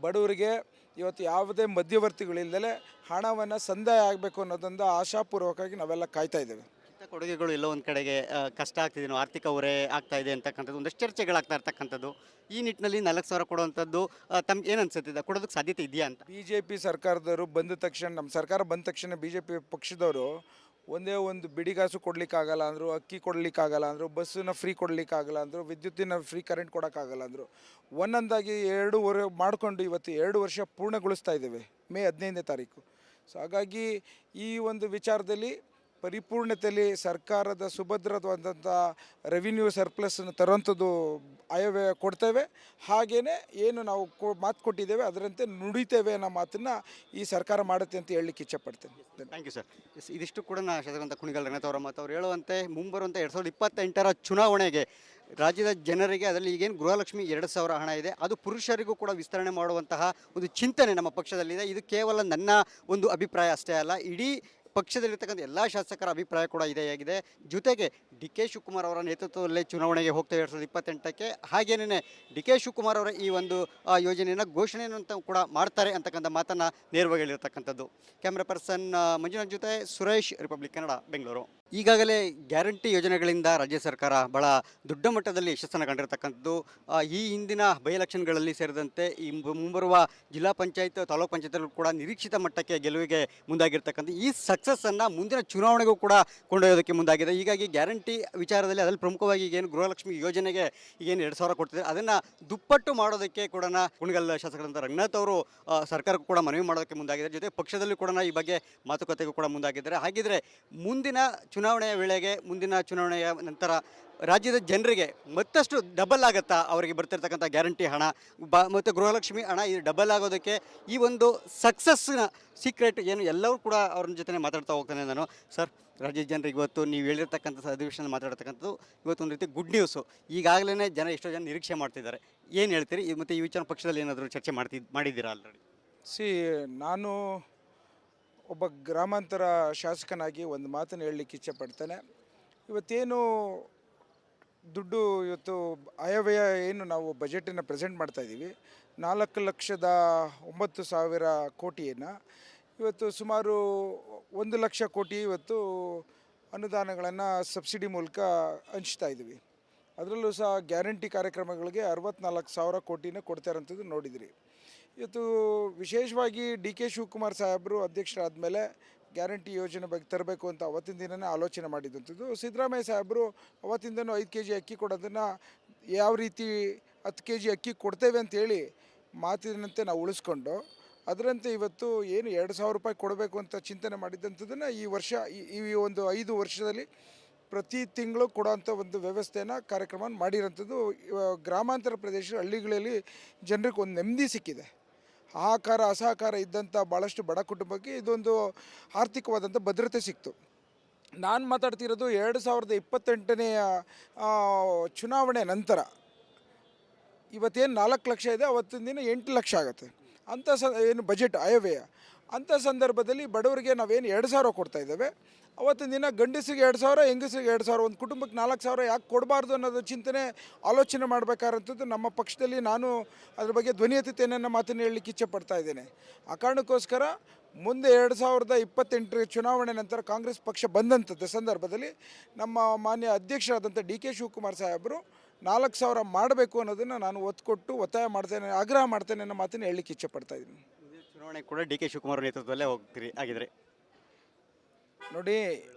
ಬಡವರಿಗೆ ಇವತ್ತು ಯಾವುದೇ ಮಧ್ಯವರ್ತಿಗಳಿಲ್ಲದೆ ಹಣವನ್ನು ಸಂದಾಯ ಆಗಬೇಕು ಅನ್ನೋದೊಂದು ಆಶಾಪೂರ್ವಕವಾಗಿ ನಾವೆಲ್ಲ ಕಾಯ್ತಾ ಇದ್ದೇವೆ. ಕೊಡುಗೆಗಳು ಎಲ್ಲೋ ಒಂದು ಕಡೆಗೆ ಕಷ್ಟ ಆಗ್ತಿದೆ ಆರ್ಥಿಕ ಹೊರೆ ಆಗ್ತಾ ಇದೆ ಅಂತಕ್ಕಂಥದ್ದು, ಒಂದಷ್ಟು ಚರ್ಚೆಗಳಾಗ್ತಾ ಇರ್ತಕ್ಕಂಥದ್ದು, ಈ ನಿಟ್ಟಿನಲ್ಲಿ ನಾಲ್ಕು ಸಾವಿರ ಕೊಡುವಂಥದ್ದು ತಮ್ಗೆ ಏನು ಅನ್ಸುತ್ತೆ ಕೊಡೋದಕ್ಕೆ ಸಾಧ್ಯತೆ ಇದೆಯಾ ಅಂತ? ಬಿ ಜೆ ಪಿ ಸರ್ಕಾರದವರು ಬಂದ ತಕ್ಷಣ ನಮ್ಮ ಸರ್ಕಾರ ಬಂದ ತಕ್ಷಣ ಬಿ ಜೆ ಪಿ ಪಕ್ಷದವರು ಒಂದೇ ಒಂದು ಬಿಡಿಗಾಸು ಕೊಡ್ಲಿಕ್ಕಾಗಲ್ಲ ಅಂದರು, ಅಕ್ಕಿ ಕೊಡಲಿಕ್ಕಾಗಲ್ಲ ಅಂದರು, ಬಸ್ಸನ್ನ ಫ್ರೀ ಕೊಡಲಿಕ್ಕಾಗಲ್ಲ ಅಂದರು, ವಿದ್ಯುತ್ತಿನ ಫ್ರೀ ಕರೆಂಟ್ ಕೊಡೋಕ್ಕಾಗಲ್ಲ ಅಂದರು. ಒಂದೊಂದಾಗಿ ಎರಡೂವರೆ ಮಾಡಿಕೊಂಡು ಇವತ್ತು ಎರಡು ವರ್ಷ ಪೂರ್ಣಗೊಳಿಸ್ತಾ ಇದ್ದೇವೆ, ಮೇ ಹದಿನೈದನೇ ತಾರೀಕು. ಸೊ ಹಾಗಾಗಿ ಈ ಒಂದು ವಿಚಾರದಲ್ಲಿ ಪರಿಪೂರ್ಣತೆಯಲ್ಲಿ ಸರ್ಕಾರದ ಸುಭದ್ರವಾದಂಥ ರೆವಿನ್ಯೂ ಸರ್ಪ್ಲಸ್ನ ತರುವಂಥದ್ದು ಆಯವ್ಯಯ ಕೊಡ್ತೇವೆ. ಹಾಗೆಯೇ ಏನು ನಾವು ಕೊ, ಮಾತು ಕೊಟ್ಟಿದ್ದೇವೆ, ಅದರಂತೆ ನುಡಿತೇವೆ ಅನ್ನೋ ಮಾತನ್ನು ಈ ಸರ್ಕಾರ ಮಾಡುತ್ತೆ ಅಂತ ಹೇಳಲಿಕ್ಕೆ ಇಚ್ಛೆಪಡ್ತೇನೆ. ಥ್ಯಾಂಕ್ ಯು ಸರ್ ಇದಿಷ್ಟು ಕೂಡ ನಾನು ಶಾಸಕರಂತ ಕುಣಿಗಲ್ ರಂಗನಾಥ್ ಅವರ ಮತ್ತು ಅವ್ರು ಹೇಳುವಂತೆ ಮುಂಬರುವಂಥ ಎರಡು ಸಾವಿರದ ಇಪ್ಪತ್ತೆಂಟರ ಚುನಾವಣೆಗೆ ರಾಜ್ಯದ ಜನರಿಗೆ ಅದರಲ್ಲಿ ಈಗೇನು ಗೃಹಲಕ್ಷ್ಮಿ ಎರಡು ಸಾವಿರ ಹಣ ಇದೆ. ಅದು ಪುರುಷರಿಗೂ ಕೂಡ ವಿಸ್ತರಣೆ ಮಾಡುವಂತಹ ಒಂದು ಚಿಂತನೆ ನಮ್ಮ ಪಕ್ಷದಲ್ಲಿದೆ. ಇದು ಕೇವಲ ನನ್ನ ಒಂದು ಅಭಿಪ್ರಾಯ ಅಷ್ಟೇ ಅಲ್ಲ. ಇಡೀ ಪಕ್ಷದಲ್ಲಿರ್ತಕ್ಕಂಥ ಎಲ್ಲ ಶಾಸಕರ ಅಭಿಪ್ರಾಯ ಕೂಡ ಇದೇ ಆಗಿದೆ. ಜೊತೆಗೆ ಡಿ ಕೆ ಶಿವಕುಮಾರ್ ಅವರ ನೇತೃತ್ವದಲ್ಲೇ ಚುನಾವಣೆಗೆ ಹೋಗ್ತೇವೆ ಎರಡು ಸಾವಿರದ ಇಪ್ಪತ್ತೆಂಟಕ್ಕೆ. ಹಾಗೇನೇ ಡಿ ಕೆ ಶಿವಕುಮಾರ್ ಅವರ ಈ ಒಂದು ಯೋಜನೆಯನ್ನು ಘೋಷಣೆಯನ್ನು ಅಂತ ಕೂಡ ಮಾಡ್ತಾರೆ ಅಂತಕ್ಕಂಥ ಮಾತನ್ನು ನೇರವಾಗಿ ಹೇಳಿರ್ತಕ್ಕಂಥದ್ದು. ಕ್ಯಾಮ್ರಾ ಪರ್ಸನ್ ಮಂಜುನಾಥ್ ಜೊತೆ ಸುರೇಶ್, ರಿಪಬ್ಲಿಕ್ ಕನ್ನಡ, ಬೆಂಗಳೂರು. ಈಗಾಗಲೇ ಗ್ಯಾರಂಟಿ ಯೋಜನೆಗಳಿಂದ ರಾಜ್ಯ ಸರ್ಕಾರ ಬಹಳ ದೊಡ್ಡ ಮಟ್ಟದಲ್ಲಿ ಯಶಸ್ಸನ್ನು ಕಂಡಿರತಕ್ಕಂಥದ್ದು. ಈ ಹಿಂದಿನ ಬೈ ಎಲೆಕ್ಷನ್ಗಳಲ್ಲಿ ಸೇರಿದಂತೆ ಈ ಮುಂಬರುವ ಜಿಲ್ಲಾ ಪಂಚಾಯತ್, ತಾಲೂಕು ಪಂಚಾಯತ್ಗಳು ಕೂಡ ನಿರೀಕ್ಷಿತ ಮಟ್ಟಕ್ಕೆ ಗೆಲುವಿಗೆ ಮುಂದಾಗಿರ್ತಕ್ಕಂಥ ಈ ಸಕ್ಸಸ್ಸನ್ನು ಮುಂದಿನ ಚುನಾವಣೆಗೂ ಕೂಡ ಕೊಂಡೊಯ್ಯೋದಕ್ಕೆ ಮುಂದಾಗಿದೆ. ಹೀಗಾಗಿ ಗ್ಯಾರಂಟಿ ವಿಚಾರದಲ್ಲಿ ಅದರಲ್ಲಿ ಪ್ರಮುಖವಾಗಿ ಈಗೇನು ಗೃಹಲಕ್ಷ್ಮಿ ಯೋಜನೆಗೆ ಈಗೇನು ಎರಡು ಸಾವಿರ ಕೊಡ್ತಿದೆ ಅದನ್ನು ದುಪ್ಪಟ್ಟು ಮಾಡೋದಕ್ಕೆ ಕೂಡ ಕುಣಗಲ್ ಶಾಸಕರಂತ ರಂಗನಾಥ್ ಅವರು ಸರ್ಕಾರಕ್ಕೂ ಕೂಡ ಮನವಿ ಮಾಡೋದಕ್ಕೆ ಮುಂದಾಗಿದ್ದಾರೆ ಜೊತೆ ಪಕ್ಷದಲ್ಲೂ ಕೂಡ ಈ ಬಗ್ಗೆ ಮಾತುಕತೆಗೂ ಕೂಡ ಮುಂದಾಗಿದ್ದಾರೆ. ಹಾಗಿದ್ರೆ ಮುಂದಿನ ಚುನಾವಣೆಯ ವೇಳೆಗೆ, ಮುಂದಿನ ಚುನಾವಣೆಯ ನಂತರ ರಾಜ್ಯದ ಜನರಿಗೆ ಮತ್ತಷ್ಟು ಡಬಲ್ ಆಗುತ್ತಾ ಅವರಿಗೆ ಬರ್ತಿರ್ತಕ್ಕಂಥ ಗ್ಯಾರಂಟಿ ಹಣ, ಬ, ಮತ್ತು ಗೃಹಲಕ್ಷ್ಮಿ ಹಣ ಇದು ಡಬಲ್ ಆಗೋದಕ್ಕೆ ಈ ಒಂದು ಸಕ್ಸಸ್ನ ಸೀಕ್ರೆಟ್ ಏನು ಎಲ್ಲರೂ ಕೂಡ ಅವ್ರ ಜೊತೆ ಮಾತಾಡ್ತಾ ಹೋಗ್ತಾನೆ ನಾನು. ಸರ್ ರಾಜ್ಯದ ಜನರಿಗೆ ಇವತ್ತು ನೀವು ಹೇಳಿರ್ತಕ್ಕಂಥ ಅಧಿವೇಶನ ಮಾತಾಡ್ತಕ್ಕಂಥದ್ದು ಇವತ್ತು ಒಂದು ರೀತಿ ಗುಡ್ ನ್ಯೂಸು ಈಗಾಗಲೇ ಜನ ಎಷ್ಟೋ ಜನ ನಿರೀಕ್ಷೆ ಮಾಡ್ತಿದ್ದಾರೆ. ಏನು ಹೇಳ್ತೀರಿ? ಮತ್ತು ಈ ವಿಚಾರ ಪಕ್ಷದಲ್ಲಿ ಏನಾದರೂ ಚರ್ಚೆ ಮಾಡ್ತಿ, ಮಾಡಿದ್ದೀರಾ ಆಲ್ರೆಡಿ ಸಿ ನಾನು ಒಬ್ಬ ಗ್ರಾಮಾಂತರ ಶಾಸಕನಾಗಿ ಒಂದು ಮಾತನ್ನು ಹೇಳಲಿಕ್ಕೆ ಇಚ್ಛೆಪಡ್ತೇನೆ ಇವತ್ತೇನು ದುಡ್ಡು ಇವತ್ತು ಆಯವ್ಯಯ ಏನು ನಾವು ಬಜೆಟನ್ನು ಪ್ರೆಸೆಂಟ್ ಮಾಡ್ತಾ ಇದ್ದೀವಿ. ನಾಲ್ಕು ಲಕ್ಷದ ಒಂಬತ್ತು ಸಾವಿರ ಕೋಟಿಯನ್ನು. ಇವತ್ತು ಸುಮಾರು ಒಂದು ಲಕ್ಷ ಕೋಟಿ ಇವತ್ತು ಅನುದಾನಗಳನ್ನು ಸಬ್ಸಿಡಿ ಮೂಲಕ ಹಂಚ್ತಾ ಇದ್ದೀವಿ. ಅದರಲ್ಲೂ ಸಹ ಗ್ಯಾರಂಟಿ ಕಾರ್ಯಕ್ರಮಗಳಿಗೆ ಅರವತ್ನಾಲ್ಕು ಸಾವಿರ ಕೋಟಿನ ಕೊಡ್ತಾ ಇರೋಂಥದ್ದು ನೋಡಿದ್ರಿ. ಇವತ್ತು ವಿಶೇಷವಾಗಿ ಡಿ ಕೆ ಶಿವಕುಮಾರ್ ಸಾಹೇಬರು ಅಧ್ಯಕ್ಷರಾದ ಮೇಲೆ ಗ್ಯಾರಂಟಿ ಯೋಜನೆ ಬಗ್ಗೆ ತರಬೇಕು ಅಂತ ಅವತ್ತಿನ ದಿನನೇ ಆಲೋಚನೆ ಮಾಡಿದಂಥದ್ದು. ಸಿದ್ದರಾಮಯ್ಯ ಸಾಹೇಬರು ಅವತ್ತಿನ ದಿನ ಐದು ಕೆ ಜಿ ಅಕ್ಕಿ ಕೊಡೋದನ್ನು ಯಾವ ರೀತಿ ಹತ್ತು ಕೆ ಜಿ ಅಕ್ಕಿ ಕೊಡ್ತೇವೆ ಅಂತೇಳಿ ಮಾತಿನಂತೆ ನಾವು ಉಳಿಸ್ಕೊಂಡು, ಅದರಂತೆ ಇವತ್ತು ಏನು ಎರಡು ಸಾವಿರ ರೂಪಾಯಿ ಕೊಡಬೇಕು ಅಂತ ಚಿಂತನೆ ಮಾಡಿದ್ದಂಥದ್ದನ್ನು ಈ ವರ್ಷ, ಈ- ಒಂದು ಐದು ವರ್ಷದಲ್ಲಿ ಪ್ರತಿ ತಿಂಗಳು ಕೊಡೋಂಥ ಒಂದು ವ್ಯವಸ್ಥೆನ ಕಾರ್ಯಕ್ರಮ ಮಾಡಿರೋಂಥದ್ದು ಗ್ರಾಮಾಂತರ ಪ್ರದೇಶ ಹಳ್ಳಿಗಳಲ್ಲಿ ಜನರಿಗೆ ಒಂದು ನೆಮ್ಮದಿ ಸಿಕ್ಕಿದೆ. ಆಹಾಕಾರ ಅಸಹಕಾರ ಇದ್ದಂಥ ಭಾಳಷ್ಟು ಬಡ ಕುಟುಂಬಕ್ಕೆ ಇದೊಂದು ಆರ್ಥಿಕವಾದಂಥ ಭದ್ರತೆ ಸಿಕ್ತು. ನಾನು ಮಾತಾಡ್ತಿರೋದು ಎರಡು ಸಾವಿರದ ಇಪ್ಪತ್ತೆಂಟನೆಯ ಚುನಾವಣೆ ನಂತರ. ಇವತ್ತೇನು ನಾಲ್ಕು ಲಕ್ಷ ಇದೆ, ಅವತ್ತಿನ ದಿನ ಎಂಟು ಲಕ್ಷ ಆಗುತ್ತೆ. ಅಂಥ ಸ, ಏನು ಬಜೆಟ್ ಆಯವ್ಯಯ ಅಂಥ ಸಂದರ್ಭದಲ್ಲಿ ಬಡವರಿಗೆ ನಾವೇನು ಎರಡು ಸಾವಿರ ಕೊಡ್ತಾ ಇದ್ದೇವೆ. ಅವತ್ತಿನ ದಿನ ಗಂಡಸಿಗೆ ಎರಡು ಸಾವಿರ ಹೆಂಗಸಿಗೆ ಎರಡು ಸಾವಿರ, ಒಂದು ಕುಟುಂಬಕ್ಕೆ ನಾಲ್ಕು ಸಾವಿರ ಯಾಕೆ ಕೊಡಬಾರ್ದು ಅನ್ನೋದು ಚಿಂತನೆ ಆಲೋಚನೆ ಮಾಡಬೇಕಾದಂಥದ್ದು ನಮ್ಮ ಪಕ್ಷದಲ್ಲಿ ನಾನು ಅದ್ರ ಬಗ್ಗೆ ಧ್ವನಿ ಮಾತನ್ನು ಹೇಳಲಿಕ್ಕೆ ಇಚ್ಛೆ ಪಡ್ತಾ ಇದ್ದೇನೆ. ಆ ಕಾರಣಕ್ಕೋಸ್ಕರ ಮುಂದೆ ಎರಡು ಸಾವಿರದ ಇಪ್ಪತ್ತೆಂಟರ ಚುನಾವಣೆ ನಂತರ ಕಾಂಗ್ರೆಸ್ ಪಕ್ಷ ಬಂದಂಥದ್ದು ಸಂದರ್ಭದಲ್ಲಿ ನಮ್ಮ ಮಾನ್ಯ ಅಧ್ಯಕ್ಷರಾದಂಥ ಡಿ ಕೆ ಶಿವಕುಮಾರ್ ಸಾಹೇಬರು ನಾಲ್ಕು ಸಾವಿರ ಮಾಡಬೇಕು ಅನ್ನೋದನ್ನು ನಾನು ಒತ್ತು ಕೊಟ್ಟು ಒತ್ತಾಯ ಮಾಡ್ತೇನೆ, ಆಗ್ರಹ ಮಾಡ್ತೇನೆ ಅನ್ನೋ ಮಾತನ್ನು ಹೇಳಲಿಕ್ಕೆ ಇಚ್ಛೆ ಪಡ್ತಾ ಇದ್ದೀನಿ. ಚುನಾವಣೆ ಕೂಡ ಡಿ ಕೆ ಶಿವಕುಮಾರ್ ನೇತೃತ್ವದಲ್ಲೇ ಹೋಗ್ತೀರಿ ಆಗಿದ್ರೆ. ನೋಡಿ,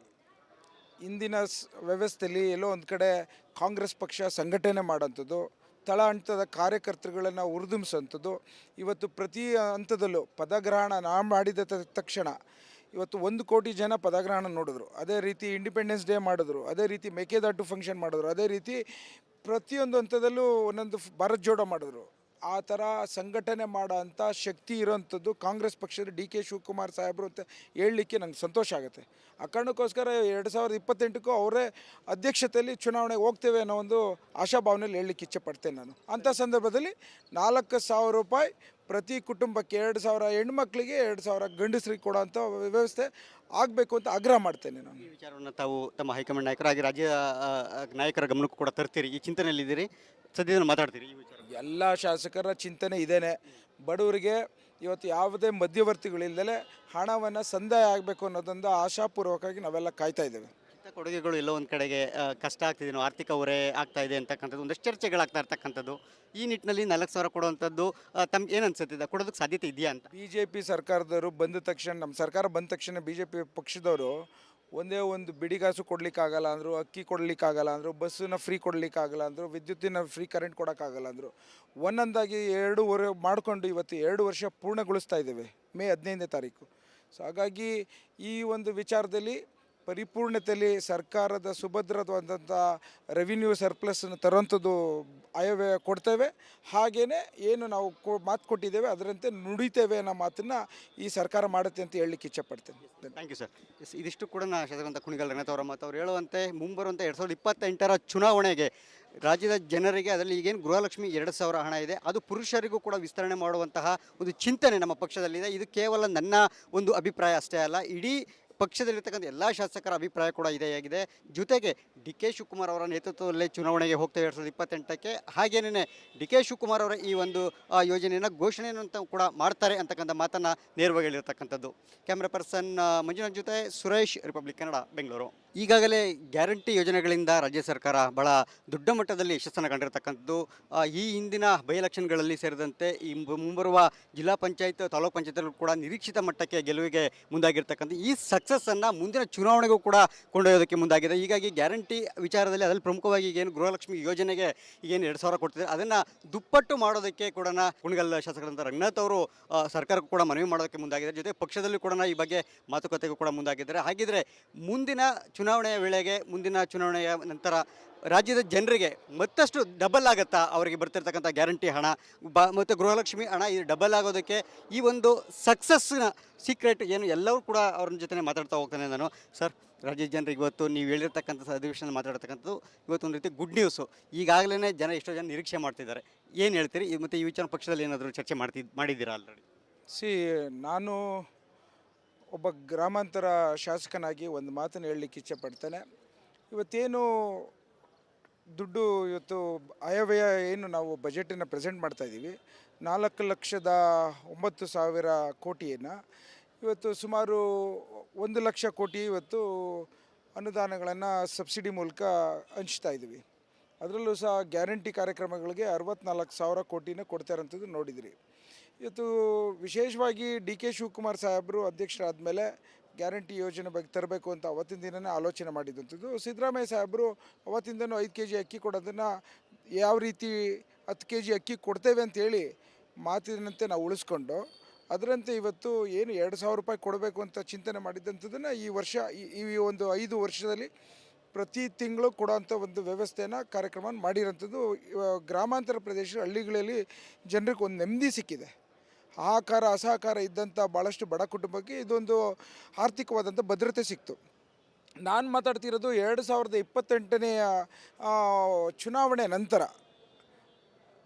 ಇಂದಿನ ವ್ಯವಸ್ಥೆಯಲ್ಲಿ ಎಲ್ಲೋ ಒಂದು ಕಡೆ ಕಾಂಗ್ರೆಸ್ ಪಕ್ಷ ಸಂಘಟನೆ ಮಾಡೋಂಥದ್ದು, ತಳ ಹಂತದ ಕಾರ್ಯಕರ್ತರುಗಳನ್ನು ಉರಿದುಂಬಿಸೋಂಥದ್ದು ಇವತ್ತು ಪ್ರತಿ ಹಂತದಲ್ಲೂ ಪದಗ್ರಹಣ ನಾ ಮಾಡಿದ ತ- ತಕ್ಷಣ ಇವತ್ತು ಒಂದು ಕೋಟಿ ಜನ ಪದಗ್ರಹಣ ನೋಡಿದ್ರು. ಅದೇ ರೀತಿ ಇಂಡಿಪೆಂಡೆನ್ಸ್ ಡೇ ಮಾಡಿದ್ರು, ಅದೇ ರೀತಿ ಮೇಕೆದಾಟು ಫಂಕ್ಷನ್ ಮಾಡಿದ್ರು, ಅದೇ ರೀತಿ ಪ್ರತಿಯೊಂದು ಹಂತದಲ್ಲೂ ಒಂದೊಂದು ಫ್- ಭಾರತ್ ಜೋಡೋ ಮಾಡಿದ್ರು. ಆ ಥರ ಸಂಘಟನೆ ಮಾಡೋ ಶಕ್ತಿ ಇರೋಂಥದ್ದು ಕಾಂಗ್ರೆಸ್ ಪಕ್ಷದ ಡಿ ಕೆ ಶಿವಕುಮಾರ್ ಸಾಹೇಬರು ಅಂತ ಹೇಳಲಿಕ್ಕೆ ನಂಗೆ ಸಂತೋಷ ಆಗುತ್ತೆ. ಆ ಕಾರಣಕ್ಕೋಸ್ಕರ ಎರಡು ಸಾವಿರದ ಇಪ್ಪತ್ತೆಂಟಕ್ಕೂ ಅವರೇ ಅಧ್ಯಕ್ಷತೆಯಲ್ಲಿ ಚುನಾವಣೆಗೆ ಹೋಗ್ತೇವೆ ಅನ್ನೋ ಒಂದು ಆಶಾಭಾವನೆಯಲ್ಲಿ ಹೇಳಲಿಕ್ಕೆ ಇಚ್ಛೆ ಪಡ್ತೇನೆ ನಾನು. ಅಂಥ ಸಂದರ್ಭದಲ್ಲಿ ನಾಲ್ಕು ಸಾವಿರ ರೂಪಾಯಿ ಪ್ರತಿ ಕುಟುಂಬಕ್ಕೆ, ಎರಡು ಸಾವಿರ ಹೆಣ್ಮಕ್ಳಿಗೆ, ಎರಡು ಸಾವಿರ ಗಂಡಸರಿಗೆ ಕೊಡೋಂಥ ವ್ಯವಸ್ಥೆ ಆಗಬೇಕು ಅಂತ ಆಗ್ರಹ ಮಾಡ್ತೇನೆ ನಾನು. ಈ ವಿಚಾರವನ್ನು ತಾವು ತಮ್ಮ ಹೈಕಮಾಂಡ್ ನಾಯಕರಾಗಿ ರಾಜ್ಯ ನಾಯಕರ ಗಮನಕ್ಕೂ ಕೂಡ ತರ್ತೀರಿ. ಈ ಚಿಂತನೆಯಲ್ಲಿದ್ದೀರಿ. ಸದ್ಯದಲ್ಲಿ ಮಾತಾಡ್ತೀರಿ ಈ ವಿಚಾರ. ಎಲ್ಲ ಶಾಸಕರ ಚಿಂತನೆ ಇದೇನೆ. ಬಡವರಿಗೆ ಇವತ್ತು ಯಾವುದೇ ಮಧ್ಯವರ್ತಿಗಳಿಲ್ಲದೆ ಹಣವನ್ನು ಸಂದಾಯ ಆಗಬೇಕು ಅನ್ನೋದೊಂದು ಆಶಾಪೂರ್ವಕವಾಗಿ ನಾವೆಲ್ಲ ಕಾಯ್ತಾ ಇದ್ದೇವೆ. ಇಂಥ ಕೊಡುಗೆಗಳು ಎಲ್ಲೋ ಒಂದು ಕಡೆಗೆ ಕಷ್ಟ ಆಗ್ತಿದೆ ಆರ್ಥಿಕ ಹೊರೆ ಆಗ್ತಾ ಇದೆ ಅಂತಕ್ಕಂಥದ್ದು ಒಂದಷ್ಟು ಚರ್ಚೆಗಳಾಗ್ತಾ ಇರ್ತಕ್ಕಂಥದ್ದು. ಈ ನಿಟ್ಟಿನಲ್ಲಿ ನಾಲ್ಕು ಸಾವಿರ ಕೊಡುವಂಥದ್ದು ತಮ್ಗೆ ಏನು ಅನ್ಸುತ್ತೆ? ಕೊಡೋದಕ್ಕೆ ಸಾಧ್ಯತೆ ಇದೆಯಾ ಅಂತ? ಬಿ ಜೆ ಪಿ ಸರ್ಕಾರದವರು ಬಂದ ತಕ್ಷಣ ನಮ್ಮ ಸರ್ಕಾರ ಬಂದ ತಕ್ಷಣ ಬಿ ಜೆ ಪಿ ಪಕ್ಷದವರು ಒಂದೇ ಒಂದು ಬಿಡಿಗಾಸು ಕೊಡಲಿಕ್ಕಾಗಲ್ಲ ಅಂದರು, ಅಕ್ಕಿ ಕೊಡಲಿಕ್ಕಾಗಲ್ಲ ಅಂದರು, ಬಸ್ಸನ್ನ ಫ್ರೀ ಕೊಡಲಿಕ್ಕಾಗಲ್ಲ ಅಂದರು, ವಿದ್ಯುತ್ತಿನ ಫ್ರೀ ಕರೆಂಟ್ ಕೊಡೋಕ್ಕಾಗಲ್ಲ ಅಂದರು. ಒಂದೊಂದಾಗಿ ಎರಡೂವರೆ ಮಾಡಿಕೊಂಡು ಇವತ್ತು ಎರಡು ವರ್ಷ ಪೂರ್ಣಗೊಳಿಸ್ತಾ ಇದ್ದೇವೆ, ಮೇ ಹದಿನೈದನೇ ತಾರೀಕು. ಸೊ ಹಾಗಾಗಿ ಈ ಒಂದು ವಿಚಾರದಲ್ಲಿ ಪರಿಪೂರ್ಣತೆಯಲ್ಲಿ ಸರ್ಕಾರದ ಸುಭದ್ರವಾದಂಥ ರೆವಿನ್ಯೂ ಸರ್ಪ್ಲಸ್ನ ತರುವಂಥದ್ದು ಆಯವ್ಯಯ ಕೊಡ್ತೇವೆ. ಹಾಗೆಯೇ ಏನು ನಾವು ಕೊ, ಮಾತು ಕೊಟ್ಟಿದ್ದೇವೆ, ಅದರಂತೆ ನುಡಿತೇವೆ ಅನ್ನೋ ಮಾತನ್ನು ಈ ಸರ್ಕಾರ ಮಾಡುತ್ತೆ ಅಂತ ಹೇಳಲಿಕ್ಕೆ ಇಚ್ಛೆಪಡ್ತೇನೆ. ಥ್ಯಾಂಕ್ ಯು ಸರ್ ಇದಿಷ್ಟು ಕೂಡ ನಾ ಶಾಸಕರಂತ ಕುಣಿಗಲ್ ರಂಗನಾಥ್ ಅವರ ಮತ್ತು ಅವ್ರು ಹೇಳುವಂತೆ ಮುಂಬರುವಂಥ ಎರಡು ಸಾವಿರದ ಇಪ್ಪತ್ತೆಂಟರ ಚುನಾವಣೆಗೆ ರಾಜ್ಯದ ಜನರಿಗೆ ಅದರಲ್ಲಿ ಈಗೇನು ಗೃಹಲಕ್ಷ್ಮಿ ಎರಡು ಸಾವಿರ ಹಣ ಇದೆ. ಅದು ಪುರುಷರಿಗೂ ಕೂಡ ವಿಸ್ತರಣೆ ಮಾಡುವಂತಹ ಒಂದು ಚಿಂತನೆ ನಮ್ಮ ಪಕ್ಷದಲ್ಲಿದೆ. ಇದು ಕೇವಲ ನನ್ನ ಒಂದು ಅಭಿಪ್ರಾಯ ಅಷ್ಟೇ ಅಲ್ಲ. ಇಡೀ ಪಕ್ಷದಲ್ಲಿರ್ತಕ್ಕಂಥ ಎಲ್ಲ ಶಾಸಕರ ಅಭಿಪ್ರಾಯ ಕೂಡ ಇದೇ ಆಗಿದೆ. ಜೊತೆಗೆ ಡಿ ಕೆ ಶಿವಕುಮಾರ್ ಅವರ ನೇತೃತ್ವದಲ್ಲೇ ಚುನಾವಣೆಗೆ ಹೋಗ್ತೇವೆ ಎರಡು ಸಾವಿರದ ಇಪ್ಪತ್ತೆಂಟಕ್ಕೆ. ಹಾಗೇನೇ ಡಿ ಕೆ ಶಿವಕುಮಾರ್ ಅವರ ಈ ಒಂದು ಯೋಜನೆಯನ್ನು ಘೋಷಣೆಯನ್ನು ಅಂತ ಕೂಡ ಮಾಡ್ತಾರೆ ಅಂತಕ್ಕಂಥ ಮಾತನ್ನು ನೇರವಾಗಿ ಹೇಳಿರ್ತಕ್ಕಂಥದ್ದು. ಕ್ಯಾಮ್ರಾ ಪರ್ಸನ್ ಮಂಜುನಾಥ್ ಜೊತೆ ಸುರೇಶ್, ರಿಪಬ್ಲಿಕ್ ಕನ್ನಡ, ಬೆಂಗಳೂರು. ಈಗಾಗಲೇ ಗ್ಯಾರಂಟಿ ಯೋಜನೆಗಳಿಂದ ರಾಜ್ಯ ಸರ್ಕಾರ ಬಹಳ ದೊಡ್ಡ ಮಟ್ಟದಲ್ಲಿ ಯಶಸ್ಸನ್ನು ಕಂಡಿರತಕ್ಕಂಥದ್ದು. ಈ ಹಿಂದಿನ ಬೈ ಎಲೆಕ್ಷನ್ಗಳಲ್ಲಿ ಸೇರಿದಂತೆ ಈ ಮುಂಬರುವ ಜಿಲ್ಲಾ ಪಂಚಾಯತ್, ತಾಲೂಕು ಪಂಚಾಯತ್ಗಳು ಕೂಡ ನಿರೀಕ್ಷಿತ ಮಟ್ಟಕ್ಕೆ ಗೆಲುವಿಗೆ ಮುಂದಾಗಿರ್ತಕ್ಕಂಥ ಈ ಸಕ್ಸಸ್ಸನ್ನು ಮುಂದಿನ ಚುನಾವಣೆಗೂ ಕೂಡ ಕೊಂಡೊಯ್ಯೋದಕ್ಕೆ ಮುಂದಾಗಿದೆ. ಹೀಗಾಗಿ ಗ್ಯಾರಂಟಿ ವಿಚಾರದಲ್ಲಿ ಅದರಲ್ಲಿ ಪ್ರಮುಖವಾಗಿ ಏನು ಗೃಹಲಕ್ಷ್ಮಿ ಯೋಜನೆಗೆ ಈಗೇನು ಎರಡು ಸಾವಿರ ಕೊಡ್ತಿದೆ ಅದನ್ನು ದುಪ್ಪಟ್ಟು ಮಾಡೋದಕ್ಕೆ ಕೂಡ ಕುಣಗಲ್ ಶಾಸಕರಂತ ರಂಗನಾಥ್ ಅವರು ಸರ್ಕಾರಕ್ಕೂ ಕೂಡ ಮನವಿ ಮಾಡೋದಕ್ಕೆ ಮುಂದಾಗಿದ್ದಾರೆ ಜೊತೆ ಪಕ್ಷದಲ್ಲೂ ಕೂಡ ಈ ಬಗ್ಗೆ ಮಾತುಕತೆಗೂ ಕೂಡ ಮುಂದಾಗಿದ್ದಾರೆ. ಹಾಗಿದ್ರೆ ಮುಂದಿನ ಚುನಾವಣೆಯ ವೇಳೆಗೆ, ಮುಂದಿನ ಚುನಾವಣೆಯ ನಂತರ ರಾಜ್ಯದ ಜನರಿಗೆ ಮತ್ತಷ್ಟು ಡಬಲ್ ಆಗುತ್ತಾ ಅವರಿಗೆ ಬರ್ತಿರ್ತಕ್ಕಂಥ ಗ್ಯಾರಂಟಿ ಹಣ, ಬ, ಮತ್ತು ಗೃಹಲಕ್ಷ್ಮಿ ಹಣ ಇದು ಡಬಲ್ ಆಗೋದಕ್ಕೆ ಈ ಒಂದು ಸಕ್ಸಸ್ನ ಸೀಕ್ರೆಟ್ ಏನು ಎಲ್ಲರೂ ಕೂಡ ಅವ್ರ ಜೊತೆ ಮಾತಾಡ್ತಾ ಹೋಗ್ತಾನೆ ನಾನು. ಸರ್ ರಾಜ್ಯದ ಜನರಿಗೆ ಇವತ್ತು ನೀವು ಹೇಳಿರ್ತಕ್ಕಂಥ ಅಧಿವೇಶನ ಮಾತಾಡ್ತಕ್ಕಂಥದ್ದು ಇವತ್ತು ಒಂದು ರೀತಿ ಗುಡ್ ನ್ಯೂಸು ಈಗಾಗಲೇ ಜನ ಎಷ್ಟೋ ಜನ ನಿರೀಕ್ಷೆ ಮಾಡ್ತಿದ್ದಾರೆ. ಏನು ಹೇಳ್ತೀರಿ? ಮತ್ತು ಈ ವಿಚಾರ ಪಕ್ಷದಲ್ಲಿ ಏನಾದರೂ ಚರ್ಚೆ ಮಾಡ್ತಿ, ಮಾಡಿದ್ದೀರಾ ಆಲ್ರೆಡಿ ಸಿ, ನಾನು ಒಬ್ಬ ಗ್ರಾಮಾಂತರ ಶಾಸಕನಾಗಿ ಒಂದು ಮಾತನ್ನು ಹೇಳಲಿಕ್ಕೆ ಇಚ್ಛೆಪಡ್ತೇನೆ ಇವತ್ತೇನು ದುಡ್ಡು ಇವತ್ತು ಆಯವ್ಯಯ ಏನು ನಾವು ಬಜೆಟನ್ನು ಪ್ರೆಸೆಂಟ್ ಮಾಡ್ತಾ ಇದ್ದೀವಿ. ನಾಲ್ಕು ಲಕ್ಷದ ಒಂಬತ್ತು ಸಾವಿರ ಕೋಟಿಯನ್ನು. ಇವತ್ತು ಸುಮಾರು ಒಂದು ಲಕ್ಷ ಕೋಟಿ ಇವತ್ತು ಅನುದಾನಗಳನ್ನು ಸಬ್ಸಿಡಿ ಮೂಲಕ ಹಂಚ್ತಾ ಇದ್ದೀವಿ. ಅದರಲ್ಲೂ ಸಹ ಗ್ಯಾರಂಟಿ ಕಾರ್ಯಕ್ರಮಗಳಿಗೆ ಅರವತ್ನಾಲ್ಕು ಸಾವಿರ ಕೋಟಿನ ಕೊಡ್ತಾ ಇರೋಂಥದ್ದು ನೋಡಿದ್ರಿ. ಇವತ್ತು ವಿಶೇಷವಾಗಿ ಡಿ ಕೆ ಶಿವಕುಮಾರ್ ಸಾಹೇಬರು ಅಧ್ಯಕ್ಷರಾದ ಮೇಲೆ ಗ್ಯಾರಂಟಿ ಯೋಜನೆ ಬಗ್ಗೆ ತರಬೇಕು ಅಂತ ಅವತ್ತಿನ ದಿನನೇ ಆಲೋಚನೆ ಮಾಡಿದಂಥದ್ದು. ಸಿದ್ದರಾಮಯ್ಯ ಸಾಹೇಬರು ಅವತ್ತಿನ ದಿನ ಐದು ಕೆ ಜಿ ಅಕ್ಕಿ ಕೊಡೋದನ್ನು ಯಾವ ರೀತಿ ಹತ್ತು ಕೆ ಜಿ ಅಕ್ಕಿ ಕೊಡ್ತೇವೆ ಅಂತೇಳಿ ಮಾತಿನಂತೆ ನಾವು ಉಳಿಸ್ಕೊಂಡು, ಅದರಂತೆ ಇವತ್ತು ಏನು ಎರಡು ಸಾವಿರ ರೂಪಾಯಿ ಕೊಡಬೇಕು ಅಂತ ಚಿಂತನೆ ಮಾಡಿದ್ದಂಥದ್ದನ್ನು ಈ ವರ್ಷ, ಈ- ಒಂದು ಐದು ವರ್ಷದಲ್ಲಿ ಪ್ರತಿ ತಿಂಗಳು ಕೊಡೋಂಥ ಒಂದು ವ್ಯವಸ್ಥೆನ ಕಾರ್ಯಕ್ರಮ ಮಾಡಿರೋಂಥದ್ದು ಗ್ರಾಮಾಂತರ ಪ್ರದೇಶ ಹಳ್ಳಿಗಳಲ್ಲಿ ಜನರಿಗೆ ಒಂದು ನೆಮ್ಮದಿ ಸಿಕ್ಕಿದೆ. ಆಹಾಕಾರ ಅಸಹಕಾರ ಇದ್ದಂಥ ಭಾಳಷ್ಟು ಬಡ ಕುಟುಂಬಕ್ಕೆ ಇದೊಂದು ಆರ್ಥಿಕವಾದಂಥ ಭದ್ರತೆ ಸಿಕ್ತು. ನಾನು ಮಾತಾಡ್ತಿರೋದು ಎರಡು ಸಾವಿರದ ಇಪ್ಪತ್ತೆಂಟನೆಯ ಚುನಾವಣೆ ನಂತರ.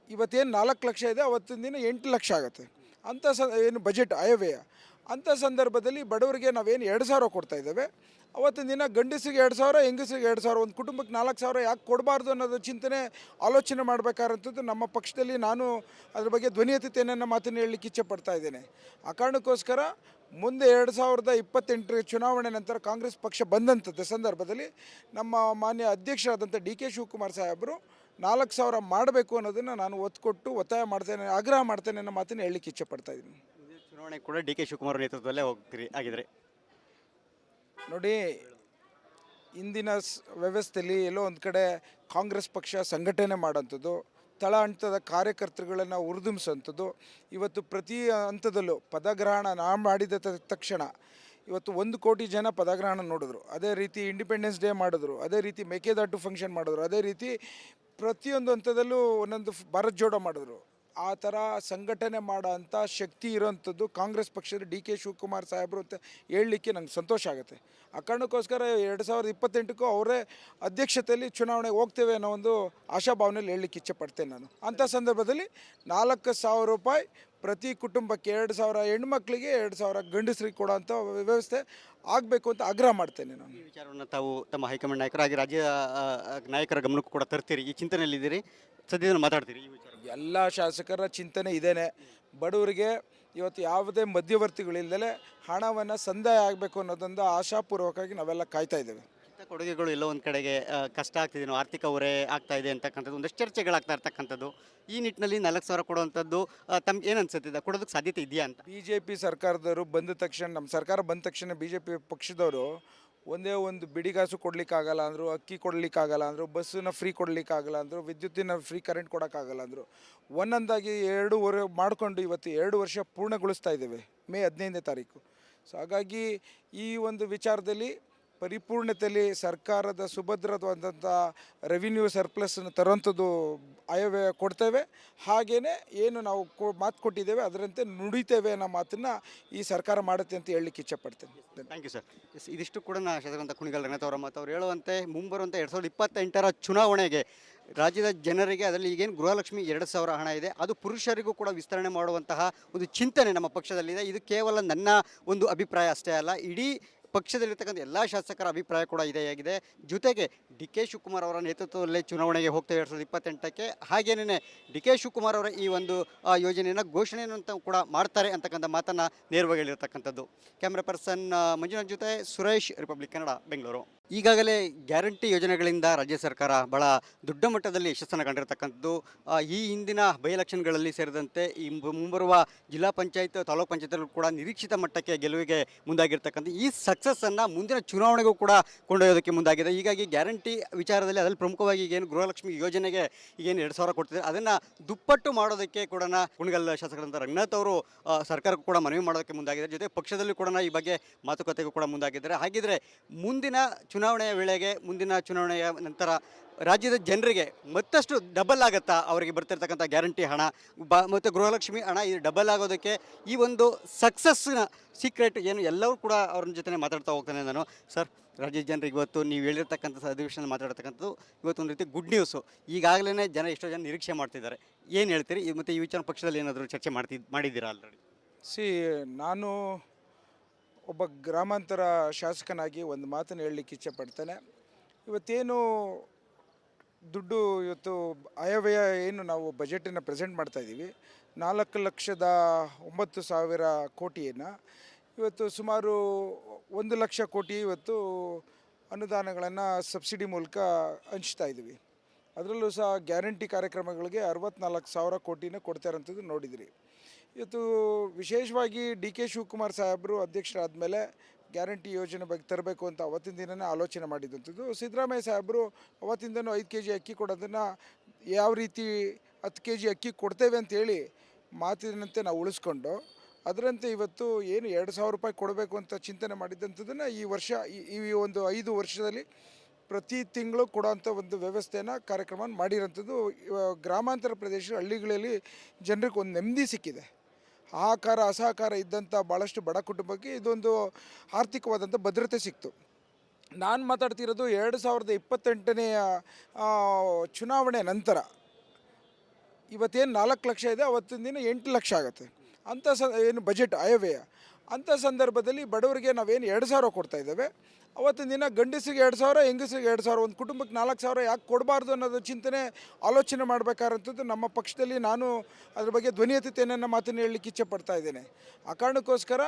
ಇವತ್ತೇನು ನಾಲ್ಕು ಲಕ್ಷ ಇದೆ, ಅವತ್ತಿನ ದಿನ ಎಂಟು ಲಕ್ಷ ಆಗುತ್ತೆ. ಅಂಥ ಸ, ಏನು ಬಜೆಟ್ ಆಯವ್ಯಯ ಅಂಥ ಸಂದರ್ಭದಲ್ಲಿ ಬಡವರಿಗೆ ನಾವೇನು ಎರಡು ಸಾವಿರ ಕೊಡ್ತಾ ಇದ್ದೇವೆ. ಅವತ್ತಿನ ದಿನ ಗಂಡಸಿಗೆ ಎರಡು ಸಾವಿರ ಹೆಂಗಸಿಗೆ ಎರಡು ಸಾವಿರ, ಒಂದು ಕುಟುಂಬಕ್ಕೆ ನಾಲ್ಕು ಸಾವಿರ ಯಾಕೆ ಕೊಡಬಾರ್ದು ಅನ್ನೋದು ಚಿಂತನೆ, ಆಲೋಚನೆ ಮಾಡಬೇಕಾದಂಥದ್ದು ನಮ್ಮ ಪಕ್ಷದಲ್ಲಿ ನಾನು ಅದ್ರ ಬಗ್ಗೆ ಧ್ವನಿ ಎತ್ತುತ್ತೇನೆ ಮಾತನ್ನು ಹೇಳಲಿಕ್ಕೆ ಇಚ್ಛೆ ಪಡ್ತಾ ಇದ್ದೇನೆ. ಆ ಕಾರಣಕ್ಕೋಸ್ಕರ ಮುಂದೆ ಎರಡು ಸಾವಿರದ ಇಪ್ಪತ್ತೆಂಟರ ಚುನಾವಣೆ ನಂತರ ಕಾಂಗ್ರೆಸ್ ಪಕ್ಷ ಬಂದಂಥದ್ದು ಸಂದರ್ಭದಲ್ಲಿ ನಮ್ಮ ಮಾನ್ಯ ಅಧ್ಯಕ್ಷರಾದಂಥ ಡಿ ಕೆ ಶಿವಕುಮಾರ್ ಸಾಹೇಬರು ನಾಲ್ಕು ಸಾವಿರ ಮಾಡಬೇಕು ಅನ್ನೋದನ್ನು ನಾನು ಒತ್ತು ಕೊಟ್ಟು ಒತ್ತಾಯ ಮಾಡ್ತೇನೆ, ಆಗ್ರಹ ಮಾಡ್ತೇನೆ ಅನ್ನೋ ಮಾತನ್ನು ಹೇಳಲಿಕ್ಕೆ ಇಚ್ಛೆ ಪಡ್ತಾ ಇದ್ದೀನಿ. ಚುನಾವಣೆ ಕೂಡ ಡಿ ಕೆ ಶಿವಕುಮಾರ್ ನೇತೃತ್ವದಲ್ಲೇ ಹೋಗ್ತೀರಿ, ಆಗಿದ್ರೆ. ನೋಡಿ, ಇಂದಿನ ವ್ಯವಸ್ಥೆಯಲ್ಲಿ ಎಲ್ಲೋ ಒಂದು ಕಡೆ ಕಾಂಗ್ರೆಸ್ ಪಕ್ಷ ಸಂಘಟನೆ ಮಾಡೋಂಥದ್ದು ತಳ ಹಂತದ ಕಾರ್ಯಕರ್ತರುಗಳನ್ನು ಉರಿದುಂಬಿಸೋಂಥದ್ದು ಇವತ್ತು ಪ್ರತಿ ಹಂತದಲ್ಲೂ ಪದಗ್ರಹಣ ನಾ ಮಾಡಿದ ತಕ್ಷಣ ಇವತ್ತು ಒಂದು ಕೋಟಿ ಜನ ಪದಗ್ರಹಣ ನೋಡಿದ್ರು. ಅದೇ ರೀತಿ ಇಂಡಿಪೆಂಡೆನ್ಸ್ ಡೇ ಮಾಡಿದ್ರು, ಅದೇ ರೀತಿ ಮೇಕೆದಾಟು ಫಂಕ್ಷನ್ ಮಾಡಿದ್ರು, ಅದೇ ರೀತಿ ಪ್ರತಿಯೊಂದು ಹಂತದಲ್ಲೂ ಒಂದೊಂದು ಭಾರತ್ ಜೋಡೋ ಮಾಡಿದ್ರು. ಆ ಥರ ಸಂಘಟನೆ ಮಾಡೋ ಅಂಥ ಶಕ್ತಿ ಇರೋಂಥದ್ದು ಕಾಂಗ್ರೆಸ್ ಪಕ್ಷದ ಡಿ ಕೆ ಶಿವಕುಮಾರ್ ಸಾಹೇಬರು ಅಂತ ಹೇಳಲಿಕ್ಕೆ ನಂಗೆ ಸಂತೋಷ ಆಗುತ್ತೆ. ಆ ಕಾರಣಕ್ಕೋಸ್ಕರ ಎರಡು ಸಾವಿರದ ಇಪ್ಪತ್ತೆಂಟಕ್ಕೂ ಅವರೇ ಅಧ್ಯಕ್ಷತೆಯಲ್ಲಿ ಚುನಾವಣೆಗೆ ಹೋಗ್ತೇವೆ ಅನ್ನೋ ಒಂದು ಆಶಾಭಾವನೆಯಲ್ಲಿ ಹೇಳಲಿಕ್ಕೆ ಇಚ್ಛೆ ಪಡ್ತೇನೆ ನಾನು. ಅಂಥ ಸಂದರ್ಭದಲ್ಲಿ ನಾಲ್ಕು ಸಾವಿರ ರೂಪಾಯಿ ಪ್ರತಿ ಕುಟುಂಬಕ್ಕೆ ಎರಡು ಸಾವಿರ ಹೆಣ್ಮಕ್ಳಿಗೆ ಎರಡು ಸಾವಿರ ಗಂಡಸರಿಗೆ ಕೊಡೋಂಥ ವ್ಯವಸ್ಥೆ ಆಗಬೇಕು ಅಂತ ಆಗ್ರಹ ಮಾಡ್ತೇನೆ ನಾನು. ಈ ವಿಚಾರವನ್ನು ತಾವು ತಮ್ಮ ಹೈಕಮಾಂಡ್ ನಾಯಕರಾಗಿ ರಾಜ್ಯ ನಾಯಕರ ಗಮನಕ್ಕೂ ಕೂಡ ತರ್ತೀರಿ. ಈ ಚಿಂತನೆಯಲ್ಲಿದ್ದೀರಿ. ಸದ್ಯದಲ್ಲಿ ಮಾತಾಡ್ತೀರಿ ಈ ಎಲ್ಲ ಶಾಸಕರ ಚಿಂತನೆ ಇದೇನೆ. ಬಡವರಿಗೆ ಇವತ್ತು ಯಾವುದೇ ಮಧ್ಯವರ್ತಿಗಳಿಲ್ಲದೆ ಹಣವನ್ನು ಸಂದಾಯ ಆಗಬೇಕು ಅನ್ನೋದೊಂದು ಆಶಾಪೂರ್ವಕವಾಗಿ ನಾವೆಲ್ಲ ಕಾಯ್ತಾ ಇದ್ದೇವೆ. ಇಂಥ ಕೊಡುಗೆಗಳು ಎಲ್ಲೋ ಒಂದು ಕಡೆಗೆ ಆ, ಕಷ್ಟ ಆಗ್ತಿದೆ ಆರ್ಥಿಕ ಹೊರೆ ಆಗ್ತಾ ಇದೆ ಅಂತಕ್ಕಂಥದ್ದು ಒಂದಷ್ಟು ಚರ್ಚೆಗಳಾಗ್ತಾ ಇರ್ತಕ್ಕಂಥದ್ದು. ಈ ನಿಟ್ಟಿನಲ್ಲಿ ನಾಲ್ಕು ಸಾವಿರ ಕೊಡುವಂಥದ್ದು ತಮ್ಗೆ ಏನು ಅನ್ಸುತ್ತೆ? ಕೊಡೋದಕ್ಕೆ ಸಾಧ್ಯತೆ ಇದೆಯಾ ಅಂತ? ಬಿ ಜೆ ಪಿ ಸರ್ಕಾರದವರು ಬಂದ ತಕ್ಷಣ ನಮ್ಮ ಸರ್ಕಾರ ಬಂದ ತಕ್ಷಣ ಬಿ ಜೆ ಪಿ ಪಕ್ಷದವರು ಒಂದೇ ಒಂದು ಬಿಡಿಗಾಸು ಕೊಡಲಿಕ್ಕಾಗಲ್ಲ ಅಂದರು, ಅಕ್ಕಿ ಕೊಡಲಿಕ್ಕಾಗಲ್ಲ ಅಂದರು, ಬಸ್ಸನ್ನ ಫ್ರೀ ಕೊಡಲಿಕ್ಕಾಗಲ್ಲ ಅಂದರು, ವಿದ್ಯುತ್ತಿನ ಫ್ರೀ ಕರೆಂಟ್ ಕೊಡೋಕ್ಕಾಗಲ್ಲ ಅಂದರು. ಒಂದೊಂದಾಗಿ ಎರಡೂವರೆ ಮಾಡಿಕೊಂಡು ಇವತ್ತು ಎರಡು ವರ್ಷ ಪೂರ್ಣಗೊಳಿಸ್ತಾ ಇದ್ದೇವೆ, ಮೇ ಹದಿನೈದನೇ ತಾರೀಕು. ಸೊ ಹಾಗಾಗಿ ಈ ಒಂದು ವಿಚಾರದಲ್ಲಿ ಪರಿಪೂರ್ಣತೆಯಲ್ಲಿ ಸರ್ಕಾರದ ಸುಭದ್ರವಾದಂಥ ರೆವಿನ್ಯೂ ಸರ್ಪ್ಲಸ್ನ ತರುವಂಥದ್ದು ಆಯವ್ಯಯ ಕೊಡ್ತೇವೆ. ಹಾಗೆಯೇ ಏನು ನಾವು ಕೊ, ಮಾತು ಕೊಟ್ಟಿದ್ದೇವೆ, ಅದರಂತೆ ನುಡಿತೇವೆ ಅನ್ನೋ ಮಾತನ್ನು ಈ ಸರ್ಕಾರ ಮಾಡುತ್ತೆ ಅಂತ ಹೇಳಲಿಕ್ಕೆ ಇಚ್ಛೆಪಡ್ತೇನೆ. ಥ್ಯಾಂಕ್ ಯು ಸರ್ ಎಸ್ ಇದಿಷ್ಟು ಕೂಡ ನಾ ಶಾಸಕರಂತ ಕುಣಿಗಲ್ ರಂಗನಾಥ್ ಅವರ ಮತ್ತು ಅವ್ರು ಹೇಳುವಂತೆ ಮುಂಬರುವಂಥ ಎರಡು ಸಾವಿರದ ಇಪ್ಪತ್ತೆಂಟರ ಚುನಾವಣೆಗೆ ರಾಜ್ಯದ ಜನರಿಗೆ ಅದರಲ್ಲಿ ಈಗೇನು ಗೃಹಲಕ್ಷ್ಮಿ ಎರಡು ಸಾವಿರ ಹಣ ಇದೆ. ಅದು ಪುರುಷರಿಗೂ ಕೂಡ ವಿಸ್ತರಣೆ ಮಾಡುವಂತಹ ಒಂದು ಚಿಂತನೆ ನಮ್ಮ ಪಕ್ಷದಲ್ಲಿದೆ. ಇದು ಕೇವಲ ನನ್ನ ಒಂದು ಅಭಿಪ್ರಾಯ ಅಷ್ಟೇ ಅಲ್ಲ. ಇಡೀ ಪಕ್ಷದಲ್ಲಿರ್ತಕ್ಕಂಥ ಎಲ್ಲ ಶಾಸಕರ ಅಭಿಪ್ರಾಯ ಕೂಡ ಇದೇ ಆಗಿದೆ. ಜೊತೆಗೆ ಡಿ ಕೆ ಶಿವಕುಮಾರ್ ಅವರ ನೇತೃತ್ವದಲ್ಲೇ ಚುನಾವಣೆಗೆ ಹೋಗ್ತೇವೆ ಎರಡು ಸಾವಿರದ ಇಪ್ಪತ್ತೆಂಟಕ್ಕೆ. ಹಾಗೇನೇ ಡಿ ಕೆ ಶಿವಕುಮಾರ್ ಅವರ ಈ ಒಂದು ಯೋಜನೆಯನ್ನು ಘೋಷಣೆಯನ್ನು ಅಂತ ಕೂಡ ಮಾಡ್ತಾರೆ ಅಂತಕ್ಕಂಥ ಮಾತನ್ನು ನೇರವಾಗಿ ಹೇಳಿರ್ತಕ್ಕಂಥದ್ದು. ಕ್ಯಾಮ್ರಾ ಪರ್ಸನ್ ಮಂಜುನಾಥ್ ಜೊತೆ ಸುರೇಶ್, ರಿಪಬ್ಲಿಕ್ ಕನ್ನಡ, ಬೆಂಗಳೂರು. ಈಗಾಗಲೇ ಗ್ಯಾರಂಟಿ ಯೋಜನೆಗಳಿಂದ ರಾಜ್ಯ ಸರ್ಕಾರ ಬಹಳ ದೊಡ್ಡ ಮಟ್ಟದಲ್ಲಿ ಯಶಸ್ಸನ್ನು ಕಂಡಿರತಕ್ಕಂಥದ್ದು. ಈ ಹಿಂದಿನ ಬೈ ಎಲೆಕ್ಷನ್ಗಳಲ್ಲಿ ಸೇರಿದಂತೆ ಈ ಮುಂಬರುವ ಜಿಲ್ಲಾ ಪಂಚಾಯತ್, ತಾಲೂಕು ಪಂಚಾಯತ್ಗಳು ಕೂಡ ನಿರೀಕ್ಷಿತ ಮಟ್ಟಕ್ಕೆ ಗೆಲುವಿಗೆ ಮುಂದಾಗಿರ್ತಕ್ಕಂಥ ಈ ಸಕ್ಸಸ್ಸನ್ನು ಮುಂದಿನ ಚುನಾವಣೆಗೂ ಕೂಡ ಕೊಂಡೊಯ್ಯೋದಕ್ಕೆ ಮುಂದಾಗಿದೆ. ಹೀಗಾಗಿ ಗ್ಯಾರಂಟಿ ವಿಚಾರದಲ್ಲಿ ಅದರಲ್ಲಿ ಪ್ರಮುಖವಾಗಿ ಈಗೇನು ಗೃಹಲಕ್ಷ್ಮಿ ಯೋಜನೆಗೆ ಈಗೇನು ಎರಡು ಸಾವಿರ ಕೊಡ್ತಿದ್ದಾರೆ ಅದನ್ನು ದುಪ್ಪಟ್ಟು ಮಾಡೋದಕ್ಕೆ ಕೂಡ ಕುಣಗಲ್ ಶಾಸಕರಂತ ರಂಗನಾಥ್ ಅವರು ಸರ್ಕಾರಕ್ಕೂ ಕೂಡ ಮನವಿ ಮಾಡೋದಕ್ಕೆ ಮುಂದಾಗಿದ್ದಾರೆ ಜೊತೆ ಪಕ್ಷದಲ್ಲಿ ಕೂಡ ಈ ಬಗ್ಗೆ ಮಾತುಕತೆಗೂ ಕೂಡ ಮುಂದಾಗಿದ್ದಾರೆ. ಹಾಗಿದ್ರೆ ಮುಂದಿನ ಚುನಾವಣೆಯ ವೇಳೆಗೆ, ಮುಂದಿನ ಚುನಾವಣೆಯ ನಂತರ ರಾಜ್ಯದ ಜನರಿಗೆ ಮತ್ತಷ್ಟು ಡಬಲ್ ಆಗುತ್ತಾ? ಅವರಿಗೆ ಬರ್ತಿರ್ತಕ್ಕಂಥ ಗ್ಯಾರಂಟಿ ಹಣ, ಬ, ಮತ್ತು ಗೃಹಲಕ್ಷ್ಮಿ ಹಣ ಇದು ಡಬಲ್ ಆಗೋದಕ್ಕೆ ಈ ಒಂದು ಸಕ್ಸಸ್ನ ಸೀಕ್ರೆಟ್ ಏನು ಎಲ್ಲರೂ ಕೂಡ ಅವ್ರ ಜೊತೆ ಮಾತಾಡ್ತಾ ಹೋಗ್ತಾನೆ ನಾನು. ಸರ್ ರಾಜ್ಯದ ಜನರಿಗೆ ಇವತ್ತು ನೀವು ಹೇಳಿರ್ತಕ್ಕಂಥ ಅಧಿವೇಶನ ಮಾತಾಡ್ತಕ್ಕಂಥದ್ದು ಇವತ್ತು ಒಂದು ರೀತಿ ಗುಡ್ ನ್ಯೂಸು ಈಗಾಗಲೇ ಜನ ಎಷ್ಟೋ ಜನ ನಿರೀಕ್ಷೆ ಮಾಡ್ತಿದ್ದಾರೆ. ಏನು ಹೇಳ್ತೀರಿ? ಮತ್ತು ಈ ವಿಚಾರ ಪಕ್ಷದಲ್ಲಿ ಏನಾದರೂ ಚರ್ಚೆ ಮಾಡ್ತಿ, ಮಾಡಿದ್ದೀರಾ ಆಲ್ರೆಡಿ ಸಿ, ನಾನು ಒಬ್ಬ ಗ್ರಾಮಾಂತರ ಶಾಸಕನಾಗಿ ಒಂದು ಮಾತನ್ನು ಹೇಳಲಿಕ್ಕೆ ಇಚ್ಛೆಪಡ್ತೇನೆ ಇವತ್ತೇನು ದುಡ್ಡು ಇವತ್ತು ಆಯವ್ಯಯ ಏನು ನಾವು ಬಜೆಟನ್ನು ಪ್ರೆಸೆಂಟ್ ಮಾಡ್ತಾಯಿದ್ದೀವಿ ನಾಲ್ಕು ಲಕ್ಷದ ಒಂಬತ್ತು ಸಾವಿರ ಕೋಟಿಯನ್ನು ಇವತ್ತು ಸುಮಾರು ಒಂದು ಲಕ್ಷ ಕೋಟಿ ಇವತ್ತು ಅನುದಾನಗಳನ್ನು ಸಬ್ಸಿಡಿ ಮೂಲಕ ಹಂಚ್ತಾ ಇದ್ದೀವಿ. ಅದರಲ್ಲೂ ಸಹ ಗ್ಯಾರಂಟಿ ಕಾರ್ಯಕ್ರಮಗಳಿಗೆ ಅರವತ್ತ್ನಾಲ್ಕು ಸಾವಿರ ಕೋಟಿನ ಕೊಡ್ತಾ ಇರೋಂಥದ್ದು ನೋಡಿದಿರಿ. ಇವತ್ತು ವಿಶೇಷವಾಗಿ ಡಿ ಕೆ ಶಿವಕುಮಾರ್ ಸಾಹೇಬರು ಅಧ್ಯಕ್ಷರಾದ ಗ್ಯಾರಂಟಿ ಯೋಜನೆ ಬಗ್ಗೆ ತರಬೇಕು ಅಂತ ಅವತ್ತಿನ ದಿನನೇ ಆಲೋಚನೆ ಮಾಡಿದಂಥದ್ದು. ಸಿದ್ದರಾಮಯ್ಯ ಸಾಹೇಬರು ಅವತ್ತಿಂದನೂ ಐದು ಕೆ ಜಿ ಅಕ್ಕಿ ಕೊಡೋದನ್ನು ಯಾವ ರೀತಿ ಹತ್ತು ಕೆ ಜಿ ಅಕ್ಕಿ ಕೊಡ್ತೇವೆ ಅಂತೇಳಿ ಮಾತಿನಂತೆ ನಾವು ಉಳಿಸ್ಕೊಂಡು, ಅದರಂತೆ ಇವತ್ತು ಏನು ಎರಡು ಸಾವಿರ ರೂಪಾಯಿ ಕೊಡಬೇಕು ಅಂತ ಚಿಂತನೆ ಮಾಡಿದ್ದಂಥದ್ದನ್ನು ಈ ವರ್ಷ, ಈ- ಒಂದು ಐದು ವರ್ಷದಲ್ಲಿ ಪ್ರತಿ ತಿಂಗಳು ಕೊಡೋಂಥ ಒಂದು ವ್ಯವಸ್ಥೆನ ಕಾರ್ಯಕ್ರಮ ಮಾಡಿರೋಂಥದ್ದು ಗ್ರಾಮಾಂತರ ಪ್ರದೇಶ ಹಳ್ಳಿಗಳಲ್ಲಿ ಜನರಿಗೆ ಒಂದು ನೆಮ್ಮದಿ ಸಿಕ್ಕಿದೆ. ಆಹಾಕಾರ ಅಸಹಕಾರ ಇದ್ದಂಥ ಭಾಳಷ್ಟು ಬಡ ಕುಟುಂಬಕ್ಕೆ ಇದೊಂದು ಆರ್ಥಿಕವಾದಂಥ ಭದ್ರತೆ ಸಿಕ್ತು. ನಾನು ಮಾತಾಡ್ತಿರೋದು ಎರಡು ಸಾವಿರದ ಇಪ್ಪತ್ತೆಂಟನೆಯ ಚುನಾವಣೆ ನಂತರ. ಇವತ್ತೇನು ನಾಲ್ಕು ಲಕ್ಷ ಇದೆ, ಅವತ್ತಿನ ದಿನ ಎಂಟು ಲಕ್ಷ ಆಗುತ್ತೆ. ಅಂಥ ಸ, ಏನು ಬಜೆಟ್ ಆಯವ್ಯಯ ಅಂಥ ಸಂದರ್ಭದಲ್ಲಿ ಬಡವರಿಗೆ ನಾವೇನು ಎರಡು ಸಾವಿರ ಕೊಡ್ತಾ ಇದ್ದೇವೆ. ಅವತ್ತಿನ ದಿನ ಗಂಡಸಿಗೆ ಎರಡು ಸಾವಿರ ಹೆಂಗಸಿಗೆ ಎರಡು ಸಾವಿರ, ಒಂದು ಕುಟುಂಬಕ್ಕೆ ನಾಲ್ಕು ಸಾವಿರ ಯಾಕೆ ಕೊಡಬಾರ್ದು ಅನ್ನೋದು ಚಿಂತನೆ ಆಲೋಚನೆ ಮಾಡಬೇಕಾದಂಥದ್ದು ನಮ್ಮ ಪಕ್ಷದಲ್ಲಿ ನಾನು ಅದ್ರ ಬಗ್ಗೆ ಧ್ವನಿ ಎತ್ತುತ್ತೇನೆ ಮಾತನ್ನು ಹೇಳಲಿಕ್ಕೆ ಇಚ್ಛೆ ಪಡ್ತಾ ಇದ್ದೇನೆ. ಆ ಕಾರಣಕ್ಕೋಸ್ಕರ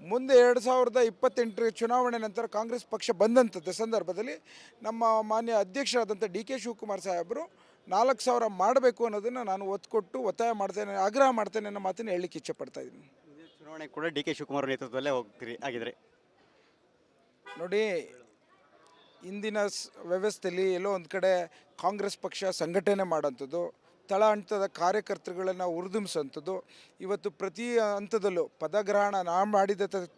ಮುಂದೆ ಎರಡು ಸಾವಿರದ ಇಪ್ಪತ್ತೆಂಟರ ಚುನಾವಣೆ ನಂತರ ಕಾಂಗ್ರೆಸ್ ಪಕ್ಷ ಬಂದಂಥದ್ದು ಸಂದರ್ಭದಲ್ಲಿ ನಮ್ಮ ಮಾನ್ಯ ಅಧ್ಯಕ್ಷರಾದಂಥ ಡಿ ಕೆ ಶಿವಕುಮಾರ್ ಸಾಹೇಬರು ನಾಲ್ಕು ಸಾವಿರ ಮಾಡಬೇಕು ಅನ್ನೋದನ್ನು ನಾನು ಒತ್ತು ಕೊಟ್ಟು ಒತ್ತಾಯ ಮಾಡ್ತೇನೆ, ಆಗ್ರಹ ಮಾಡ್ತೇನೆ ಅನ್ನೋ ಮಾತನ್ನು ಹೇಳಲಿಕ್ಕೆ ಇಚ್ಛೆ ಪಡ್ತಾ ಇದ್ದೀನಿ. ಚುನಾವಣೆ ಕೂಡ ಡಿ ಕೆ ಶಿವಕುಮಾರ್ ನೇತೃತ್ವದಲ್ಲೇ ಹೋಗ್ತೀರಿ, ಆಗಿದ್ರೆ. ನೋಡಿ, ಇಂದಿನ ವ್ಯವಸ್ಥೆಯಲ್ಲಿ ಎಲ್ಲೋ ಒಂದು ಕಡೆ ಕಾಂಗ್ರೆಸ್ ಪಕ್ಷ ಸಂಘಟನೆ ಮಾಡೋಂಥದ್ದು ತಳ ಹಂತದ ಕಾರ್ಯಕರ್ತರುಗಳನ್ನು ಹುರಿದುಂಬಿಸೋಂಥದ್ದು ಇವತ್ತು ಪ್ರತಿ ಹಂತದಲ್ಲೂ ಪದಗ್ರಹಣ ನಾ ಮಾಡಿದ ತಕ್ಷಣ